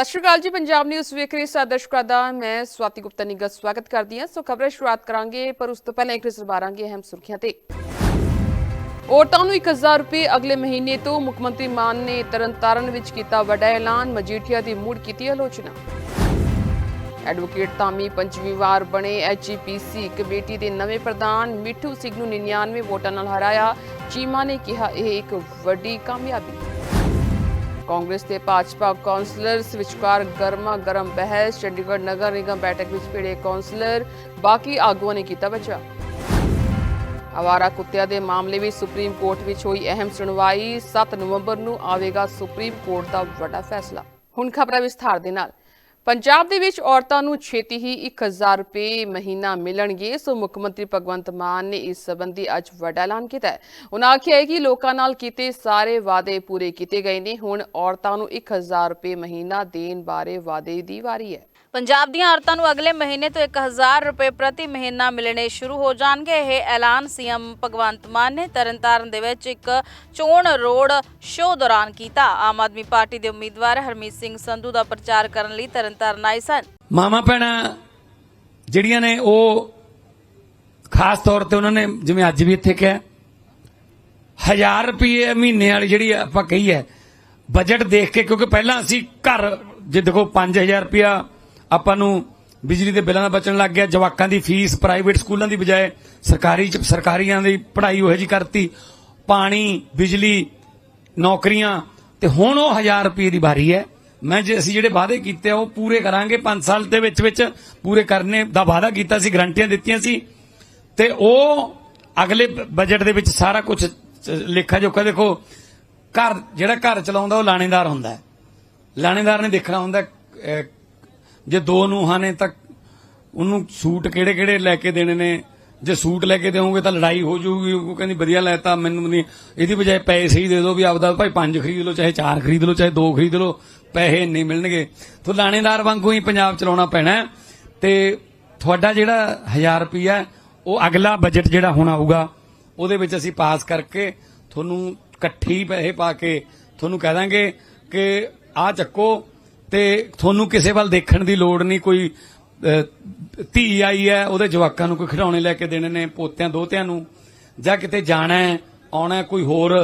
ਸਤਿ ਸ਼੍ਰੀ ਅਕਾਲ ਜੀ, ਪੰਜਾਬ ਨਿਊਜ਼ ਵੇਖ ਰਹੇ ਸਾਰੇ ਦਰਸ਼ਕਾਂ ਦਾ, ਮੈਂ ਸਵਾਤੀ ਗੁਪਤਾ ਨਿੱਘਾ ਸਵਾਗਤ ਕਰਦੀ ਹਾਂ। ਸੋ ਖਬਰਾਂ ਸ਼ੁਰੂਆਤ ਕਰਾਂਗੇ, ਪਰ ਉਸ ਤੋਂ ਪਹਿਲਾਂ ਇੱਕ ਨਜ਼ਰ ਮਾਰਾਂਗੇ ਅਹਿਮ ਸੁਰਖੀਆਂ ਤੇ। ਔਰਤਾਂ ਨੂੰ 1000 ਰੁਪਏ ਅਗਲੇ ਮਹੀਨੇ ਤੋਂ ਮੁੱਖ ਮੰਤਰੀ ਮਾਨ ਨੇ ਤਰਨਤਾਰਨ ਵਿੱਚ ਕੀਤਾ ਵੱਡਾ ਐਲਾਨ, ਮਜੀਠੀਆ ਦੀ ਮੁੜ ਕੀਤੀ ਆਲੋਚਨਾ। ਐਡਵੋਕੇਟ ਤਾਮੀ ਪੰਜਵੀਂ ਵਾਰ ਬਣੇ ਐਚਪੀਸੀ ਕਮੇਟੀ ਦੇ ਨਵੇਂ ਪ੍ਰਧਾਨ ਮਿੱਠੂ ਸਿੰਘ ਨੂੰ 99 ਵੋਟਾਂ ਨਾਲ ਹਰਾਇਆ। ਚੀਮਾ ਨੇ ਕਿਹਾ, ਇਹ ਇੱਕ ਵੱਡੀ ਕਾਮਯਾਬੀ। ਕਾਂਗਰਸ ਤੇ ਭਾਜਪਾ ਕੌਂਸਲਰਸ ਵਿਚਕਾਰ ਗਰਮਾ ਗਰਮ ਬਹਿਸ, ਚੰਡੀਗੜ੍ਹ ਨਗਰ ਨਿਗਮ ਬੈਠਕ ਵਿੱਚ ਭਿੜੇ ਕੌਂਸਲਰ, ਬਾਕੀ ਆਗੂਆਂ ਨੇ ਕੀਤਾ ਬਚਾ। ਆਵਾਰਾ ਕੁੱਤਿਆਂ ਦੇ ਮਾਮਲੇ ਵਿੱਚ ਸੁਪਰੀਮ ਕੋਰਟ ਵਿੱਚ ਹੋਈ ਅਹਿਮ ਸੁਣਵਾਈ 7 ਨਵੰਬਰ ਨੂੰ ਆਵੇਗਾ ਸੁਪਰੀਮ ਕੋਰਟ ਦਾ ਵੱਡਾ ਫੈਸਲਾ। ਹੁਣ ਖਬਰਾਂ ਵਿਸਥਾਰ ਦੇ ਨਾਲ। ਪੰਜਾਬ ਦੇ ਵਿੱਚ ਔਰਤਾਂ ਨੂੰ ਛੇਤੀ ਹੀ 1000 ਰੁਪਏ ਮਹੀਨਾ ਮਿਲਣਗੇ, ਸੋ ਮੁੱਖ ਮੰਤਰੀ ਭਗਵੰਤ ਮਾਨ ਨੇ ਇਸ ਸੰਬੰਧੀ ਅੱਜ ਵੱਡਾ ਐਲਾਨ ਕੀਤਾ ਹੈ। ਉਹਨਾਂ ਆਖਿਆ ਹੈ ਕਿ ਲੋਕਾਂ ਨਾਲ ਕੀਤੇ ਸਾਰੇ ਵਾਅਦੇ ਪੂਰੇ ਕੀਤੇ ਗਏ ਨੇ। ਹੁਣ ਔਰਤਾਂ ਨੂੰ 1000 ਰੁਪਏ ਮਹੀਨਾ ਦੇਣ ਬਾਰੇ ਵਾਅਦੇ ਦੀ ਵਾਰੀ ਹੈ। ਪੰਜਾਬ ਦੀਆਂ ਔਰਤਾਂ ਨੂੰ ਅਗਲੇ ਮਹੀਨੇ ਤੋਂ 1000 ਰੁਪਏ ਪ੍ਰਤੀ ਮਹੀਨਾ ਮਿਲਣੇ ਸ਼ੁਰੂ ਹੋ ਜਾਣਗੇ। ਇਹ ਐਲਾਨ ਸੀਐਮ ਭਗਵੰਤ ਮਾਨ ਨੇ ਤਰਨਤਾਰਨ ਦੇ ਵਿੱਚ ਇੱਕ ਚੋਣ ਰੋਡ ਸ਼ੋਅ ਦੌਰਾਨ ਕੀਤਾ। ਆਮ ਆਦਮੀ ਪਾਰਟੀ ਦੇ ਉਮੀਦਵਾਰ ਹਰਮੀਤ ਸਿੰਘ ਸੰਧੂ ਦਾ ਪ੍ਰਚਾਰ ਕਰਨ ਲਈ ਤਰਨਤਾਰਨ ਆਏ ਸਨ। ਮਾਮਾ ਭੈਣਾਂ, ਜਿਹੜੀਆਂ ਨੇ ਉਹ ਖਾਸ ਤੌਰ ਤੇ ਉਹਨਾਂ ਨੇ ਜਿਵੇਂ ਅੱਜ ਵੀ ਇੱਥੇ ਕਿਹਾ 1000 ਰੁਪਏ ਮਹੀਨੇ ਵਾਲੀ ਜਿਹੜੀ ਆਪਾਂ ਕਹੀ ਹੈ ਬਜਟ ਦੇਖ ਕੇ, ਕਿਉਂਕਿ ਪਹਿਲਾਂ ਅਸੀਂ ਘਰ, ਜੇ ਦੇਖੋ 5000 ਰੁਪਇਆ ਆਪਾਂ ਨੂੰ ਬਿਜਲੀ ਦੇ ਬਿੱਲਾਂ ਦਾ ਬਚਣ ਲੱਗ ਗਿਆ, ਜਵਾਕਾਂ ਦੀ ਫੀਸ ਪ੍ਰਾਈਵੇਟ ਸਕੂਲਾਂ ਦੀ ਬਜਾਏ ਸਰਕਾਰੀ ਚ, ਸਰਕਾਰੀਆਂ ਦੀ ਪੜ੍ਹਾਈ ਉਹੋ ਜੀ ਕਰਤੀ, ਪਾਣੀ, ਬਿਜਲੀ, ਨੌਕਰੀਆਂ, ਤੇ ਹੁਣ ਉਹ 1000 ਰੁਪਏ ਦੀ ਵਾਰੀ ਹੈ। ਮੈਂ ਜੇ ਅਸੀਂ ਜਿਹੜੇ ਵਾਅਦੇ ਕੀਤੇ ਉਹ ਪੂਰੇ ਕਰਾਂਗੇ 5 ਸਾਲ ਦੇ ਵਿੱਚ ਵਿੱਚ ਪੂਰੇ ਕਰਨੇ ਦਾ ਵਾਅਦਾ ਕੀਤਾ ਸੀ, ਗਰੰਟੀਆਂ ਦਿੱਤੀਆਂ ਸੀ, ਤੇ ਉਹ ਅਗਲੇ ਬਜਟ ਦੇ ਵਿੱਚ ਸਾਰਾ ਕੁਝ ਲੇਖਾ ਜੋਖਾ ਦੇਖੋ, ਘਰ, ਜਿਹੜਾ ਘਰ ਚਲਾਉਂਦਾ ਉਹ ਲਾਣੇਦਾਰ ਹੁੰਦਾ ਹੈ। ਲਾਣੇਦਾਰ ਨੇ ਦੇਖਣਾ ਹੁੰਦਾ ਜੇ ਦੋ ਨੂੰਹਾਂ ਨੇ ਤਾਂ ਉਹਨੂੰ ਸੂਟ ਕਿਹੜੇ ਕਿਹੜੇ ਲੈ ਕੇ ਦੇਣੇ ਨੇ? ਜੇ ਸੂਟ ਲੈ ਕੇ ਦੇਵੋਗੇ ਤਾਂ ਲੜਾਈ ਹੋ ਜਾਊਗੀ। ਉਹ ਕਹਿੰਦੀ, ਵਧੀਆ ਲੈਤਾ, ਮੈਨੂੰ ਨਹੀਂ। ਇਹਦੀ ਬਜਾਏ ਪੈਸੇ ਹੀ ਦੇ ਦਿਓ ਵੀ ਆਪਦਾ ਭਾਈ ਪੰਜ ਖਰੀਦ ਲਓ, ਚਾਹੇ ਚਾਰ ਖਰੀਦ ਲਓ, ਚਾਹੇ ਦੋ ਖਰੀਦ ਲਓ, ਪੈਸੇ ਨਹੀਂ ਮਿਲਣਗੇ। ਤਾਂ ਲਾਣੇਦਾਰ ਵਾਂਗੂ ਹੀ ਪੰਜਾਬ ਚਲਾਉਣਾ ਪੈਣਾ ਹੈ। ਤੇ ਤੁਹਾਡਾ ਜਿਹੜਾ 1000 ਰੁਪਿਆ ਉਹ ਅਗਲਾ ਬਜਟ ਜਿਹੜਾ ਹੁਣ ਆਊਗਾ, ਉਹਦੇ ਵਿੱਚ ਅਸੀਂ ਪਾਸ ਕਰਕੇ ਤੁਹਾਨੂੰ ਇਕੱਠੀ ਪੈਸੇ ਪਾ ਕੇ ਤੁਹਾਨੂੰ ਕਹਿ ਦਾਂਗੇ ਕਿ ਆ ਚੱਕੋ ਤੇ ਤੁਹਾਨੂੰ ਕਿਸੇ ਵੱਲ ਦੇਖਣ ਦੀ ਲੋੜ ਨਹੀਂ, ਕੋਈ ਧੀ ਆਈ ਹੈ, ਉਹਦੇ ਜਵਾਕਾਂ ਨੂੰ ਕੋਈ ਖਿਡੌਣੇ ਲੈ ਕੇ ਦੇਣੇ ਨੇ, ਪੋਤਿਆਂ, ਦੋਤਿਆਂ ਨੂੰ, ਜਾਂ ਕਿਤੇ ਜਾਣਾ ਹੈ, ਆਉਣਾ ਕੋਈ ਹੋਰ,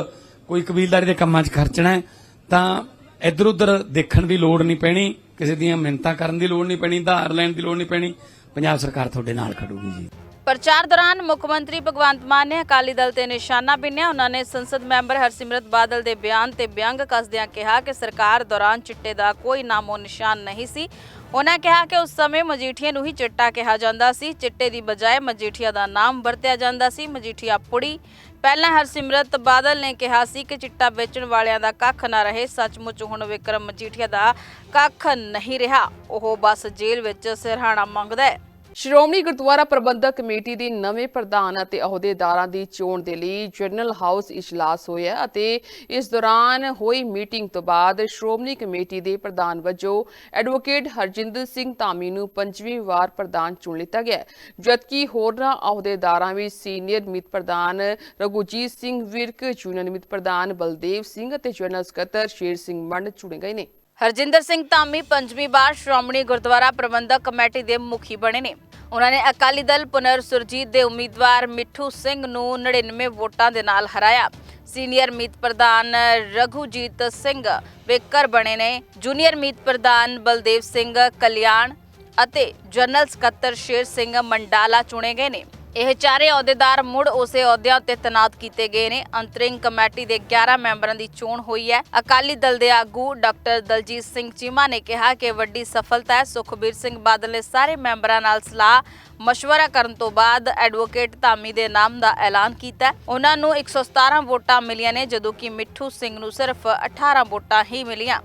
ਕੋਈ ਕਬੀਲਦਾਰੀ ਦੇ ਕੰਮਾਂ 'ਚ ਖਰਚਣਾ ਤਾਂ ਇੱਧਰ ਉੱਧਰ ਦੇਖਣ ਦੀ ਲੋੜ ਨਹੀਂ ਪੈਣੀ, ਕਿਸੇ ਦੀਆਂ ਮਿੰਨਤਾਂ ਕਰਨ ਦੀ ਲੋੜ ਨਹੀਂ ਪੈਣੀ, ਧਾਰ ਲੈਣ ਦੀ ਲੋੜ ਨਹੀਂ ਪੈਣੀ। ਪੰਜਾਬ ਸਰਕਾਰ ਤੁਹਾਡੇ ਨਾਲ ਖੜੂਗੀ ਜੀ। ਪ੍ਰਚਾਰ ਦੌਰਾਨ ਮੁੱਖ ਮੰਤਰੀ ਭਗਵੰਤ ਮਾਨ ਨੇ ਅਕਾਲੀ ਦਲ ਤੇ ਨਿਸ਼ਾਨਾ ਬਿੰਨਿਆ। ਉਹਨਾਂ ਨੇ ਸੰਸਦ ਮੈਂਬਰ ਹਰਸਿਮਰਤ ਬਾਦਲ ਦੇ ਬਿਆਨ ਤੇ ਵਿਅੰਗ ਕੱਸਦਿਆਂ ਕਿਹਾ ਕਿ ਸਰਕਾਰ ਦੌਰਾਨ ਚਿੱਟੇ ਦਾ ਕੋਈ ਨਾਮੋ ਨਿਸ਼ਾਨ ਨਹੀਂ ਸੀ। ਉਹਨਾਂ ਕਿਹਾ ਕਿ ਉਸ ਸਮੇਂ ਮਜੀਠੀਆ ਨੂੰ ਹੀ ਚਿੱਟਾ ਕਿਹਾ ਜਾਂਦਾ ਸੀ। ਚਿੱਟੇ ਦੀ ਬਜਾਏ ਮਜੀਠੀਆ ਦਾ ਨਾਮ ਵਰਤਿਆ ਜਾਂਦਾ ਸੀ। ਮਜੀਠੀਆ ਪੁੜੀ। ਪਹਿਲਾਂ ਹਰਸਿਮਰਤ ਬਾਦਲ ਨੇ ਕਿਹਾ ਸੀ ਕਿ ਚਿੱਟਾ ਵੇਚਣ ਵਾਲਿਆਂ ਦਾ ਕੱਖ ਨਾ ਰਹੇ। ਸੱਚਮੁੱਚ ਹੁਣ ਵਿਕਰਮ ਮਜੀਠੀਆ ਦਾ ਕੱਖ ਨਹੀਂ ਰਿਹਾ। ਉਹ ਬਸ ਜੇਲ੍ਹ ਵਿੱਚ ਸਿਰਹਾਣਾ ਮੰਗਦਾ ਹੈ। ਸ਼੍ਰੋਮਣੀ ਗੁਰਦੁਆਰਾ ਪ੍ਰਬੰਧਕ ਕਮੇਟੀ ਦੇ ਨਵੇਂ ਪ੍ਰਧਾਨ ਅਤੇ ਅਹੁਦੇਦਾਰਾਂ ਦੀ ਚੋਣ ਦੇ ਲਈ ਜਨਰਲ ਹਾਊਸ ਇਜਲਾਸ ਹੋਇਆ ਅਤੇ ਇਸ ਦੌਰਾਨ ਹੋਈ ਮੀਟਿੰਗ ਤੋਂ ਬਾਅਦ ਸ਼੍ਰੋਮਣੀ ਕਮੇਟੀ ਦੇ ਪ੍ਰਧਾਨ ਵਜੋਂ ਐਡਵੋਕੇਟ ਹਰਜਿੰਦਰ ਸਿੰਘ ਧਾਮੀ ਨੂੰ ਪੰਜਵੀਂ ਵਾਰ ਪ੍ਰਧਾਨ ਚੁਣ ਲਿੱਤਾ ਗਿਆ। ਜਦਕਿ ਹੋਰਨਾਂ ਅਹੁਦੇਦਾਰਾਂ ਵਿੱਚ ਸੀਨੀਅਰ ਮੀਤ ਪ੍ਰਧਾਨ ਰਘੁਜੀਤ ਸਿੰਘ ਵਿਰਕ, ਜੂਨੀਅਰ ਮੀਤ ਪ੍ਰਧਾਨ ਬਲਦੇਵ ਸਿੰਘ ਅਤੇ ਜਨਰਲ ਸਕੱਤਰ ਸ਼ੇਰ ਸਿੰਘ ਮੰਡ ਚੁਣੇ ਗਏ ਨੇ। ਹਰਜਿੰਦਰ ਸਿੰਘ ਧਾਮੀ ਪੰਜਵੀਂ ਵਾਰ ਸ਼੍ਰੋਮਣੀ ਗੁਰਦੁਆਰਾ ਪ੍ਰਬੰਧਕ ਕਮੇਟੀ ਦੇ ਮੁਖੀ ਬਣੇ ਨੇ। ਉਹਨਾਂ ਨੇ ਅਕਾਲੀ ਦਲ ਪੁਨਰ ਸੁਰਜੀਤ ਦੇ ਉਮੀਦਵਾਰ ਮਿੱਠੂ ਸਿੰਘ ਨੂੰ 99 ਵੋਟਾਂ ਦੇ ਨਾਲ ਹਰਾਇਆ। ਸੀਨੀਅਰ ਮੀਤ ਪ੍ਰਧਾਨ ਰਘੂਜੀਤ ਸਿੰਘ ਵੇਕਰ ਬਣੇ ਨੇ। ਜੂਨੀਅਰ ਮੀਤ ਪ੍ਰਧਾਨ ਬਲਦੇਵ ਸਿੰਘ ਕਲਿਆਣ ਅਤੇ ਜਨਰਲ ਸਕੱਤਰ ਸ਼ੇਰ ਸਿੰਘ ਮੰਡਾਲਾ ਚੁਣੇ ਗਏ ਨੇ। ਇਹ ਚਾਰੇ ਅਹੁਦੇਦਾਰ ਮੁੜ ਉਸੇ ਅਹੁਦਿਆਂ ਉੱਤੇ ਤੈਨਾਤ ਕੀਤੇ ਗਏ ਨੇ। ਅੰਤਰਿੰਗ ਕਮੇਟੀ ਦੇ 11 ਮੈਂਬਰਾਂ ਦੀ ਚੋਣ ਹੋਈ ਹੈ। ਅਕਾਲੀ ਦਲ ਦੇ ਆਗੂ ਡਾਕਟਰ ਦਲਜੀਤ ਸਿੰਘ ਚੀਮਾ ਨੇ ਕਿਹਾ ਕਿ ਵੱਡੀ ਸਫਲਤਾ ਹੈ। ਸੁਖਬੀਰ ਸਿੰਘ ਬਾਦਲ ਨੇ ਸਾਰੇ ਮੈਂਬਰਾਂ ਨਾਲ ਸਲਾਹ ਮਸ਼ਵਰਾ ਕਰਨ ਤੋਂ ਬਾਅਦ ਐਡਵੋਕੇਟ ਧਾਮੀ ਦੇ ਨਾਮ ਦਾ ਐਲਾਨ ਕੀਤਾ ਉਹਨਾਂ ਨੂੰ 117 ਵੋਟਾਂ ਮਿਲੀਆਂ ਨੇ, ਜਦੋਂ ਕਿ ਮਿੱਠੂ ਸਿੰਘ ਨੂੰ ਸਿਰਫ 18 ਵੋਟਾਂ ਹੀ ਮਿਲੀਆਂ।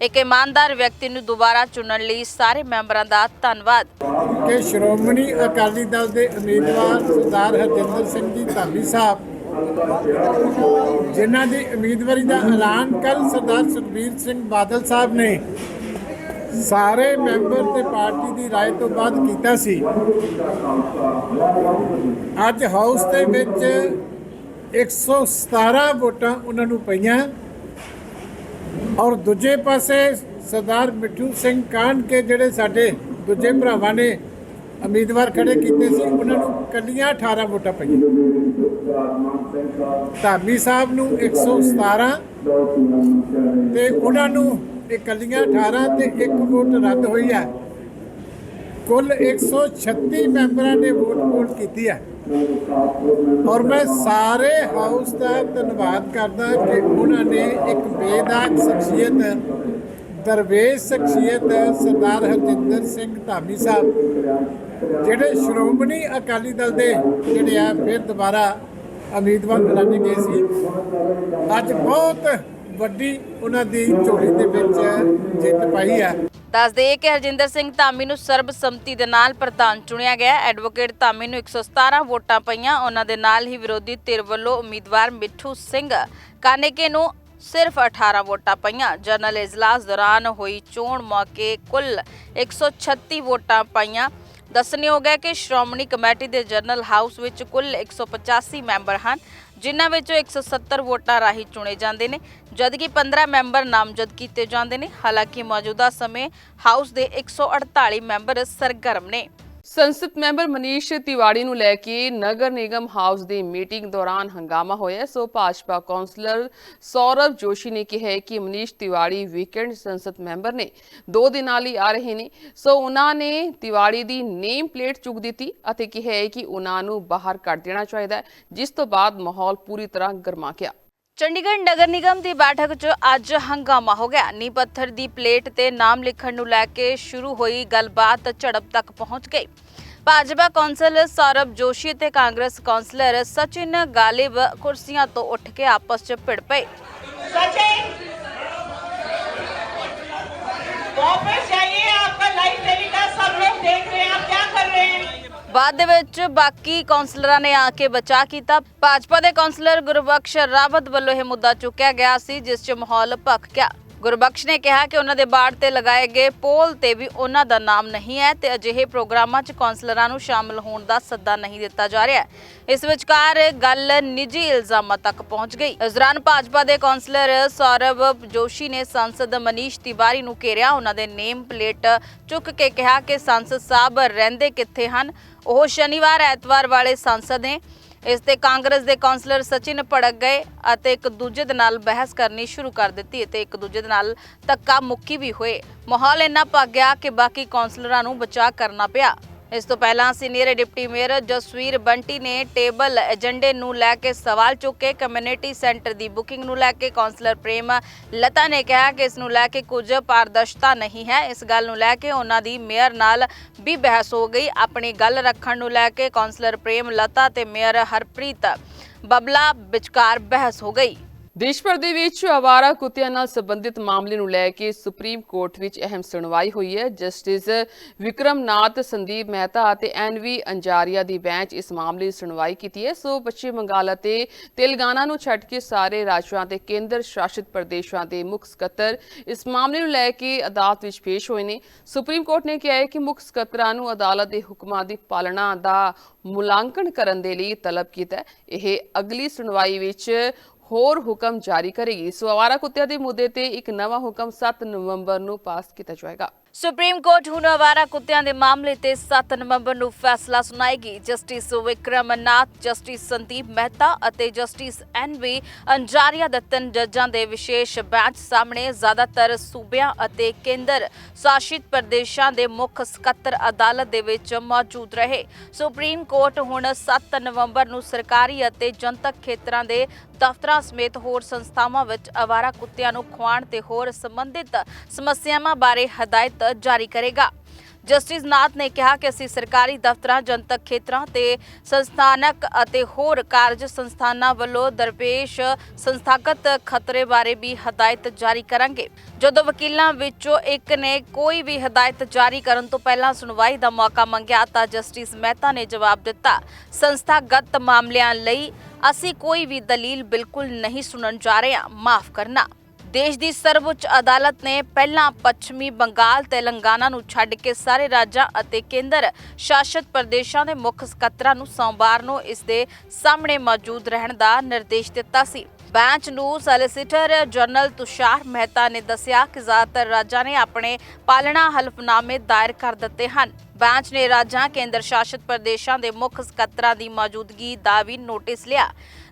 ਇੱਕ ਇਮਾਨਦਾਰ ਵਿਅਕਤੀ ਨੂੰ ਦੁਬਾਰਾ ਚੁਣਨ ਲਈ ਸਾਰੇ ਮੈਂਬਰਾਂ ਦਾ ਧੰਨਵਾਦ ਕਿ ਸ਼੍ਰੋਮਣੀ ਅਕਾਲੀ ਦਲ ਦੇ ਉਮੀਦਵਾਰ ਸਰਦਾਰ ਹਰਜਿੰਦਰ ਸਿੰਘ ਜੀ ਧਾਮੀ ਸਾਹਿਬ ਜਿਨ੍ਹਾਂ ਦੀ ਉਮੀਦਵਾਰੀ ਦਾ ਐਲਾਨ ਕੱਲ ਸਰਦਾਰ ਸੁਖਬੀਰ ਸਿੰਘ ਬਾਦਲ ਸਾਹਿਬ ਨੇ ਸਾਰੇ ਮੈਂਬਰ ਤੇ ਪਾਰਟੀ ਦੀ رائے ਤੋਂ ਬਾਅਦ ਕੀਤਾ ਸੀ ਅੱਜ ਹਾਊਸ ਦੇ ਵਿੱਚ 117 ਵੋਟਾਂ ਉਹਨਾਂ ਨੂੰ ਪਈਆਂ ਔਰ ਦੂਜੇ ਪਾਸੇ ਸਰਦਾਰ ਮਿੱਠੂ ਸਿੰਘ ਕਾਂਡ ਕੇ ਜਿਹੜੇ ਸਾਡੇ ਦੂਜੇ ਭਰਾਵਾਂ ਨੇ ਉਮੀਦਵਾਰ ਖੜੇ ਕੀਤੇ ਸੀ, ਉਹਨਾਂ ਨੂੰ ਕੱਲੀਆਂ 18 ਵੋਟਾਂ ਪਈਆਂ। ਧਾਮੀ ਸਾਹਿਬ ਨੂੰ 117 ਤੇ ਉਹਨਾਂ ਨੂੰ ਇਕੱਲੀਆਂ 18 ਤੇ ਇੱਕ ਵੋਟ ਰੱਦ ਹੋਈ ਹੈ। ਕੁੱਲ 136 ਮੈਂਬਰਾਂ ਨੇ ਵੋਟ ਵੋਟ ਕੀਤੀ ਹੈ। ਔਰ ਮੈਂ ਸਾਰੇ ਹਾਊਸ ਦਾ ਧੰਨਵਾਦ ਕਰਦਾ ਕਿ ਉਹਨਾਂ ਨੇ ਇੱਕ ਬੇਦਾਗ ਸ਼ਖਸੀਅਤ, ਦਰਵੇਸ਼ ਸ਼ਖਸੀਅਤ ਸਰਦਾਰ ਹਰਜਿੰਦਰ ਸਿੰਘ ਧਾਮੀ ਸਾਹਿਬ, ਜਿਹੜੇ ਸ਼੍ਰੋਮਣੀ ਅਕਾਲੀ ਦਲ ਦੇ ਜਿਹੜੇ ਆ, ਫਿਰ ਦੁਬਾਰਾ ਉਮੀਦਵਾਰ ਐਲਾਨੇ ਗਏ ਸੀ। ਅੱਜ ਬਹੁਤ ਵੱਡੀ ਉਹਨਾਂ ਦੀ ਝੋਲੀ ਦੇ ਵਿੱਚ ਜਿੱਤ ਪਾਈ ਹੈ। ਦੱਸ ਦਈਏ ਕਿ ਹਰਜਿੰਦਰ ਸਿੰਘ ਧਾਮੀ ਨੂੰ ਸਰਬਸੰਮਤੀ ਦੇ ਨਾਲ ਪ੍ਰਧਾਨ ਚੁਣਿਆ ਗਿਆ ਐਡਵੋਕੇਟ ਧਾਮੀ ਨੂੰ 117 ਵੋਟਾਂ ਪਈਆਂ। ਉਹਨਾਂ ਦੇ ਨਾਲ ਹੀ ਵਿਰੋਧੀ ਧਿਰ ਵੱਲੋਂ ਉਮੀਦਵਾਰ ਮਿੱਠੂ ਸਿੰਘ ਕਾਨੇਕੇ ਨੂੰ ਸਿਰਫ 18 ਵੋਟਾਂ ਪਈਆਂ। ਜਨਰਲ ਇਜਲਾਸ ਦੌਰਾਨ ਹੋਈ ਚੋਣ ਮੌਕੇ ਕੁੱਲ 136 ਵੋਟਾਂ ਪਾਈਆਂ। ਦੱਸਣਯੋਗ ਹੈ ਕਿ ਸ਼੍ਰੋਮਣੀ ਕਮੇਟੀ ਦੇ ਜਨਰਲ ਹਾਊਸ ਵਿੱਚ ਕੁੱਲ 185 ਮੈਂਬਰ ਹਨ। ਜਿਨ੍ਹਾਂ ਵਿੱਚੋਂ 170 ਵੋਟਾਂ ਰਾਹੀਂ ਚੁਣੇ ਜਾਂਦੇ ਨੇ, ਜਦਕਿ 15 ਮੈਂਬਰ ਨਾਮਜ਼ਦ ਕੀਤੇ ਜਾਂਦੇ ਨੇ। ਹਾਲਾਂਕਿ ਮੌਜੂਦਾ ਸਮੇਂ ਹਾਊਸ ਦੇ 148 ਮੈਂਬਰ ਸਰਗਰਮ ਨੇ। ਸੰਸਦ ਮੈਂਬਰ ਮਨੀਸ਼ ਤਿਵਾੜੀ ਨੂੰ ਲੈ ਕੇ ਨਗਰ ਨਿਗਮ ਹਾਊਸ ਦੀ ਮੀਟਿੰਗ ਦੌਰਾਨ ਹੰਗਾਮਾ ਹੋਇਆ। ਸੋ ਭਾਜਪਾ ਕੌਂਸਲਰ ਸੌਰਵ ਜੋਸ਼ੀ ਨੇ ਕਿਹਾ ਕਿ ਮਨੀਸ਼ ਤਿਵਾੜੀ ਵੀਕਐਂਡ ਸੰਸਦ ਮੈਂਬਰ ਨੇ, ਦੋ ਦਿਨਾਂ ਲਈ ਆ ਰਹੇ ਨੇ। ਸੋ ਉਹਨਾਂ ਨੇ ਤਿਵਾੜੀ ਦੀ ਨੇਮ ਪਲੇਟ ਚੁੱਕ ਦਿੱਤੀ ਅਤੇ ਕਿਹਾ ਹੈ ਕਿ ਉਹਨਾਂ ਨੂੰ ਬਾਹਰ ਕੱਢ ਦੇਣਾ ਚਾਹੀਦਾ ਜਿਸ ਤੋਂ ਬਾਅਦ ਮਾਹੌਲ ਪੂਰੀ ਤਰ੍ਹਾਂ ਗਰਮਾ ਗਿਆ। ਚੰਡੀਗੜ੍ਹ ਨਗਰ ਨਿਗਮ ਦੀ ਬੈਠਕ 'ਚ ਅੱਜ ਹੰਗਾਮਾ ਹੋ ਗਿਆ। ਨੀ ਪੱਥਰ ਦੀ ਪਲੇਟ ਤੇ ਨਾਮ ਲਿਖਣ ਨੂੰ ਲੈ ਕੇ ਸ਼ੁਰੂ ਹੋਈ ਗੱਲਬਾਤ ਝੜਪ ਤੱਕ ਪਹੁੰਚ ਗਈ। ਭਾਜਪਾ ਕੌਂਸਲਰ ਸੌਰਭ ਜੋਸ਼ੀ ਤੇ ਕਾਂਗਰਸ ਕੌਂਸਲਰ ਸਚਿਨ ਗਾਲਿਬ ਕੁਰਸੀਆਂ ਤੋਂ ਉੱਠ ਕੇ ਆਪਸ 'ਚ ਭਿੜ ਪਏ वापस जाइए आपका लाइव टेलीकास्ट सब लोग देख रहे हैं आप क्या कर रहे हैं ਬਾਅਦ ਦੇ ਵਿੱਚ ਬਾਕੀ ਕੌਂਸਲਰਾਂ ਨੇ ਆ ਕੇ ਬਚਾ ਕੀਤਾ ਭਾਜਪਾ ਦੇ ਕੌਂਸਲਰ ਗੁਰਬਖਸ਼ ਰਾਵਤ ਵੱਲੋਂ ਇਹ ਮੁੱਦਾ ਚੁੱਕਿਆ ਗਿਆ ਸੀ ਜਿਸ 'ਚ ਮਾਹੌਲ ਭਖ ਗਿਆ ਗੁਰਬਖਸ਼ ਨੇ ਕਿਹਾ ਕਿ ਉਹਨਾਂ ਦੇ ਬਾੜ ਤੇ ਲਗਾਏ ਗਏ ਪੋਲ ਤੇ ਵੀ ਉਹਨਾਂ ਦਾ ਨਾਮ ਨਹੀਂ ਹੈ ਤੇ ਅਜਿਹੇ ਪ੍ਰੋਗਰਾਮਾਂ 'ਚ ਕੌਂਸਲਰਾਂ ਨੂੰ ਸ਼ਾਮਲ ਹੋਣ ਦਾ ਸੱਦਾ ਨਹੀਂ ਦਿੱਤਾ ਜਾ ਰਿਹਾ ਇਸ ਵਿਚਕਾਰ ਗੱਲ ਨਿੱਜੀ ਇਲਜ਼ਾਮਾਂ ਤੱਕ ਪਹੁੰਚ ਗਈ। ਇਸ ਦੌਰਾਨ ਭਾਜਪਾ ਦੇ ਕੌਂਸਲਰ ਸੌਰਵ ਜੋਸ਼ੀ ਨੇ ਸੰਸਦ ਮਨੀਸ਼ ਤਿਵਾਰੀ ਨੂੰ ਘੇਰਿਆ। ਉਹਨਾਂ ਦੇ ਨੇਮ ਪਲੇਟ ਚੁੱਕ ਕੇ ਕਿਹਾ ਕਿ ਸੰਸਦ ਸਾਹਿਬ ਰਹਿੰਦੇ ਕਿੱਥੇ ਹਨ? ਉਹ ਸ਼ਨੀਵਾਰ ਐਤਵਾਰ ਵਾਲੇ ਸੰਸਦ ਨੇ ਇਸ ਤੇ ਕਾਂਗਰਸ ਦੇ ਕੌਂਸਲਰ ਸਚਿਨ ਭੜਕ ਗਏ ਅਤੇ ਇੱਕ ਦੂਜੇ ਦੇ ਨਾਲ ਬਹਿਸ ਕਰਨੀ ਸ਼ੁਰੂ ਕਰ ਦਿੱਤੀ ਅਤੇ ਇੱਕ ਦੂਜੇ ਦੇ ਨਾਲ ਧੱਕਾ ਮੁੱਕੀ ਵੀ ਹੋਏ। ਮਾਹੌਲ ਇੰਨਾ ਭੱਗ ਗਿਆ ਕਿ ਬਾਕੀ ਕੌਂਸਲਰਾਂ ਨੂੰ ਬਚਾਅ ਕਰਨਾ ਪਿਆ। ਇਸ ਤੋਂ ਪਹਿਲਾਂ senior deputy mayor Jasvir Bunty ਨੇ ਟੇਬਲ ਏਜੰਡੇ ਨੂੰ ਲੈ ਕੇ ਸਵਾਲ ਚੁੱਕੇ। ਕਮਿਊਨਿਟੀ ਸੈਂਟਰ ਦੀ ਬੁਕਿੰਗ ਨੂੰ ਲੈ ਕੇ ਕਾਉਂਸਲਰ ਪ੍ਰੇਮ ਲਤਾ ਨੇ ਕਿਹਾ ਕਿ ਇਸ ਨੂੰ ਲੈ ਕੇ ਕੁਝ ਪਾਰਦਰਸ਼ਤਾ ਨਹੀਂ ਹੈ। ਇਸ ਗੱਲ ਨੂੰ ਲੈ ਕੇ ਉਹਨਾਂ ਦੀ ਮੇਅਰ ਨਾਲ ਵੀ ਬਹਿਸ ਹੋ ਗਈ। ਆਪਣੀ ਗੱਲ ਰੱਖਣ ਨੂੰ ਲੈ ਕੇ ਕਾਉਂਸਲਰ ਪ੍ਰੇਮ ਲਤਾ ਤੇ ਮੇਅਰ ਹਰਪ੍ਰੀਤ ਬਬਲਾ ਵਿਚਕਾਰ ਬਹਿਸ ਹੋ ਗਈ। ਦੇਸ਼ ਭਰ ਦੇ ਵਿੱਚ ਆਵਾਰਾ ਕੁੱਤਿਆਂ ਨਾਲ ਸੰਬੰਧਿਤ ਮਾਮਲੇ ਨੂੰ ਲੈ ਕੇ ਸੁਪਰੀਮ ਕੋਰਟ ਵਿੱਚ ਅਹਿਮ ਸੁਣਵਾਈ ਹੋਈ ਹੈ। ਜਸਟਿਸ ਵਿਕਰਮਨਾਥ, ਸੰਦੀਪ ਮਹਿਤਾ ਅਤੇ ਐਨ ਵੀ ਅੰਜਾਰੀਆ ਦੀ ਬੈਂਚ ਇਸ ਮਾਮਲੇ ਦੀ ਸੁਣਵਾਈ ਕੀਤੀ ਹੈ। ਸੋ ਪੱਛਮੀ ਬੰਗਾਲ ਅਤੇ ਤੇਲੰਗਾਨਾ ਨੂੰ ਛੱਡ ਕੇ ਸਾਰੇ ਰਾਜਾਂ ਤੇ ਕੇਂਦਰ ਸ਼ਾਸਿਤ ਪ੍ਰਦੇਸ਼ਾਂ ਦੇ ਮੁੱਖ ਸਕੱਤਰ ਇਸ ਮਾਮਲੇ ਨੂੰ ਲੈ ਕੇ ਅਦਾਲਤ ਵਿੱਚ ਪੇਸ਼ ਹੋਏ ਨੇ। ਸੁਪਰੀਮ ਕੋਰਟ ਨੇ ਕਿਹਾ ਹੈ ਕਿ ਮੁੱਖ ਸਕੱਤਰਾਂ ਨੂੰ ਅਦਾਲਤ ਦੇ ਹੁਕਮਾਂ ਦੀ ਪਾਲਣਾ ਦਾ ਮੁਲਾਂਕਣ ਕਰਨ ਦੇ ਲਈ ਤਲਬ ਕੀਤਾ ਇਹ ਅਗਲੀ ਸੁਣਵਾਈ ਵਿੱਚ ਹੋਰ ਹੁਕਮ ਜਾਰੀ ਕਰੇਗੀ। ਸੋ ਆਵਾਰਾ ਕੁੱਤਿਆਂ ਦੇ ਮੁੱਦੇ ਤੇ ਇੱਕ ਨਵਾਂ ਹੁਕਮ 7 ਨਵੰਬਰ ਨੂੰ ਪਾਸ ਕੀਤਾ ਜਾਏਗਾ ਸੁਪਰੀਮ ਕੋਰਟ ਹੁਣ ਅਵਾਰਾ ਕੁੱਤਿਆਂ ਦੇ ਮਾਮਲੇ ਤੇ 7 ਨਵੰਬਰ ਨੂੰ ਫੈਸਲਾ ਸੁਣਾਏਗੀ। ਜਸਟਿਸ ਵਿਕਰਮਨਾਥ, ਜਸਟਿਸ ਸੰਦੀਪ ਮਹਿਤਾ ਅਤੇ ਜਸਟਿਸ ਐਨਵੀ ਅੰਜਾਰੀਆ ਦੇ ਤਿੰਨ ਜੱਜਾਂ ਦੇ ਵਿਸ਼ੇਸ਼ ਬੈਂਚ ਸਾਹਮਣੇ ਜ਼ਿਆਦਾਤਰ ਸੂਬਿਆਂ ਅਤੇ ਕੇਂਦਰ ਸ਼ਾਸਿਤ ਪ੍ਰਦੇਸ਼ਾਂ ਦੇ ਮੁੱਖ ਸਕੱਤਰ ਅਦਾਲਤ ਦੇ ਵਿੱਚ ਮੌਜੂਦ ਰਹੇ। ਸੁਪਰੀਮ ਕੋਰਟ ਹੁਣ 7 ਨਵੰਬਰ ਨੂੰ ਸਰਕਾਰੀ ਅਤੇ ਜਨਤਕ ਖੇਤਰਾਂ ਦੇ ਦਫ਼ਤਰਾਂ ਸਮੇਤ ਹੋਰ ਸੰਸਥਾਵਾਂ ਵਿੱਚ ਅਵਾਰਾ ਕੁੱਤਿਆਂ ਨੂੰ ਖੁਆਉਣ ਤੇ ਹੋਰ ਸੰਬੰਧਿਤ ਸਮੱਸਿਆਵਾਂ ਬਾਰੇ ਹਦਾਇਤ ਜਾਰੀ ਕਰੇਗਾ। ਜਸਟਿਸ ਨਾਥ ਨੇ ਕਿਹਾ ਕਿ ਅਸੀਂ ਸਰਕਾਰੀ ਦਫ਼ਤਰਾਂ, ਜਨਤਕ ਖੇਤਰਾਂ ਤੇ ਸੰਸਥਾਨਕ ਅਤੇ ਹੋਰ ਕਾਰਜ ਸੰਸਥਾਨਾਂ ਵੱਲੋਂ ਦਰਪੇਸ਼ ਸੰਸਥਾਗਤ ਖਤਰੇ ਬਾਰੇ ਵੀ ਹਦਾਇਤ ਜਾਰੀ ਕਰਾਂਗੇ। ਜਦੋਂ ਵਕੀਲਾਂ ਵਿੱਚੋਂ ਇੱਕ ਨੇ ਕੋਈ ਵੀ ਹਦਾਇਤ ਜਾਰੀ ਕਰਨ ਤੋਂ ਪਹਿਲਾਂ ਸੁਣਵਾਈ ਦਾ ਮੌਕਾ ਮੰਗਿਆ ਤਾਂ ਜਸਟਿਸ ਮਹਿਤਾ ਨੇ ਜਵਾਬ ਦਿੱਤਾ, ਸੰਸਥਾਗਤ ਮਾਮਲਿਆਂ ਲਈ ਅਸੀਂ ਕੋਈ ਵੀ ਦਲੀਲ ਬਿਲਕੁਲ ਨਹੀਂ ਸੁਣਨ ਜਾ ਰਹੇ ਹਾਂ ਮਾਫ ਕਰਨਾ। ਦੇਸ਼ ਦੀ ਸਰਵਉੱਚ ਅਦਾਲਤ ਨੇ ਪਹਿਲਾਂ ਪੱਛਮੀ ਬੰਗਾਲ, ਤੇਲੰਗਾਨਾ ਨੂੰ ਛੱਡ ਕੇ ਸਾਰੇ ਰਾਜਾਂ ਅਤੇ ਕੇਂਦਰ ਸ਼ਾਸਿਤ ਪ੍ਰਦੇਸ਼ਾਂ ਦੇ ਮੁੱਖ ਸਕੱਤਰਾਂ ਨੂੰ ਸੋਮਵਾਰ ਨੂੰ ਇਸ ਦੇ ਸਾਹਮਣੇ ਮੌਜੂਦ ਰਹਿਣ ਦਾ ਨਿਰਦੇਸ਼ ਦਿੱਤਾ ਸੀ। ਬੈਂਚ ਨੂੰ ਸੋਲਿਸਿਟਰ ਜਨਰਲ ਤੁਸ਼ਾਰ ਮਹਿਤਾ ਨੇ ਦੱਸਿਆ ਕਿ ਜ਼ਿਆਦਾਤਰ ਰਾਜਾਂ ਨੇ ਆਪਣੇ ਪਾਲਣਾ ਹਲਫਨਾਮੇ ਦਾਇਰ ਕਰ ਦਿੱਤੇ ਹਨ। ਬੈਂਚ ਨੇ ਰਾਜਾਂ, ਕੇਂਦਰ ਸ਼ਾਸਿਤ ਪ੍ਰਦੇਸ਼ਾਂ ਦੇ ਮੁੱਖ ਸਕੱਤਰਾਂ ਦੀ ਮੌਜੂਦਗੀ ਦਾ ਵੀ ਨੋਟਿਸ ਲਿਆ।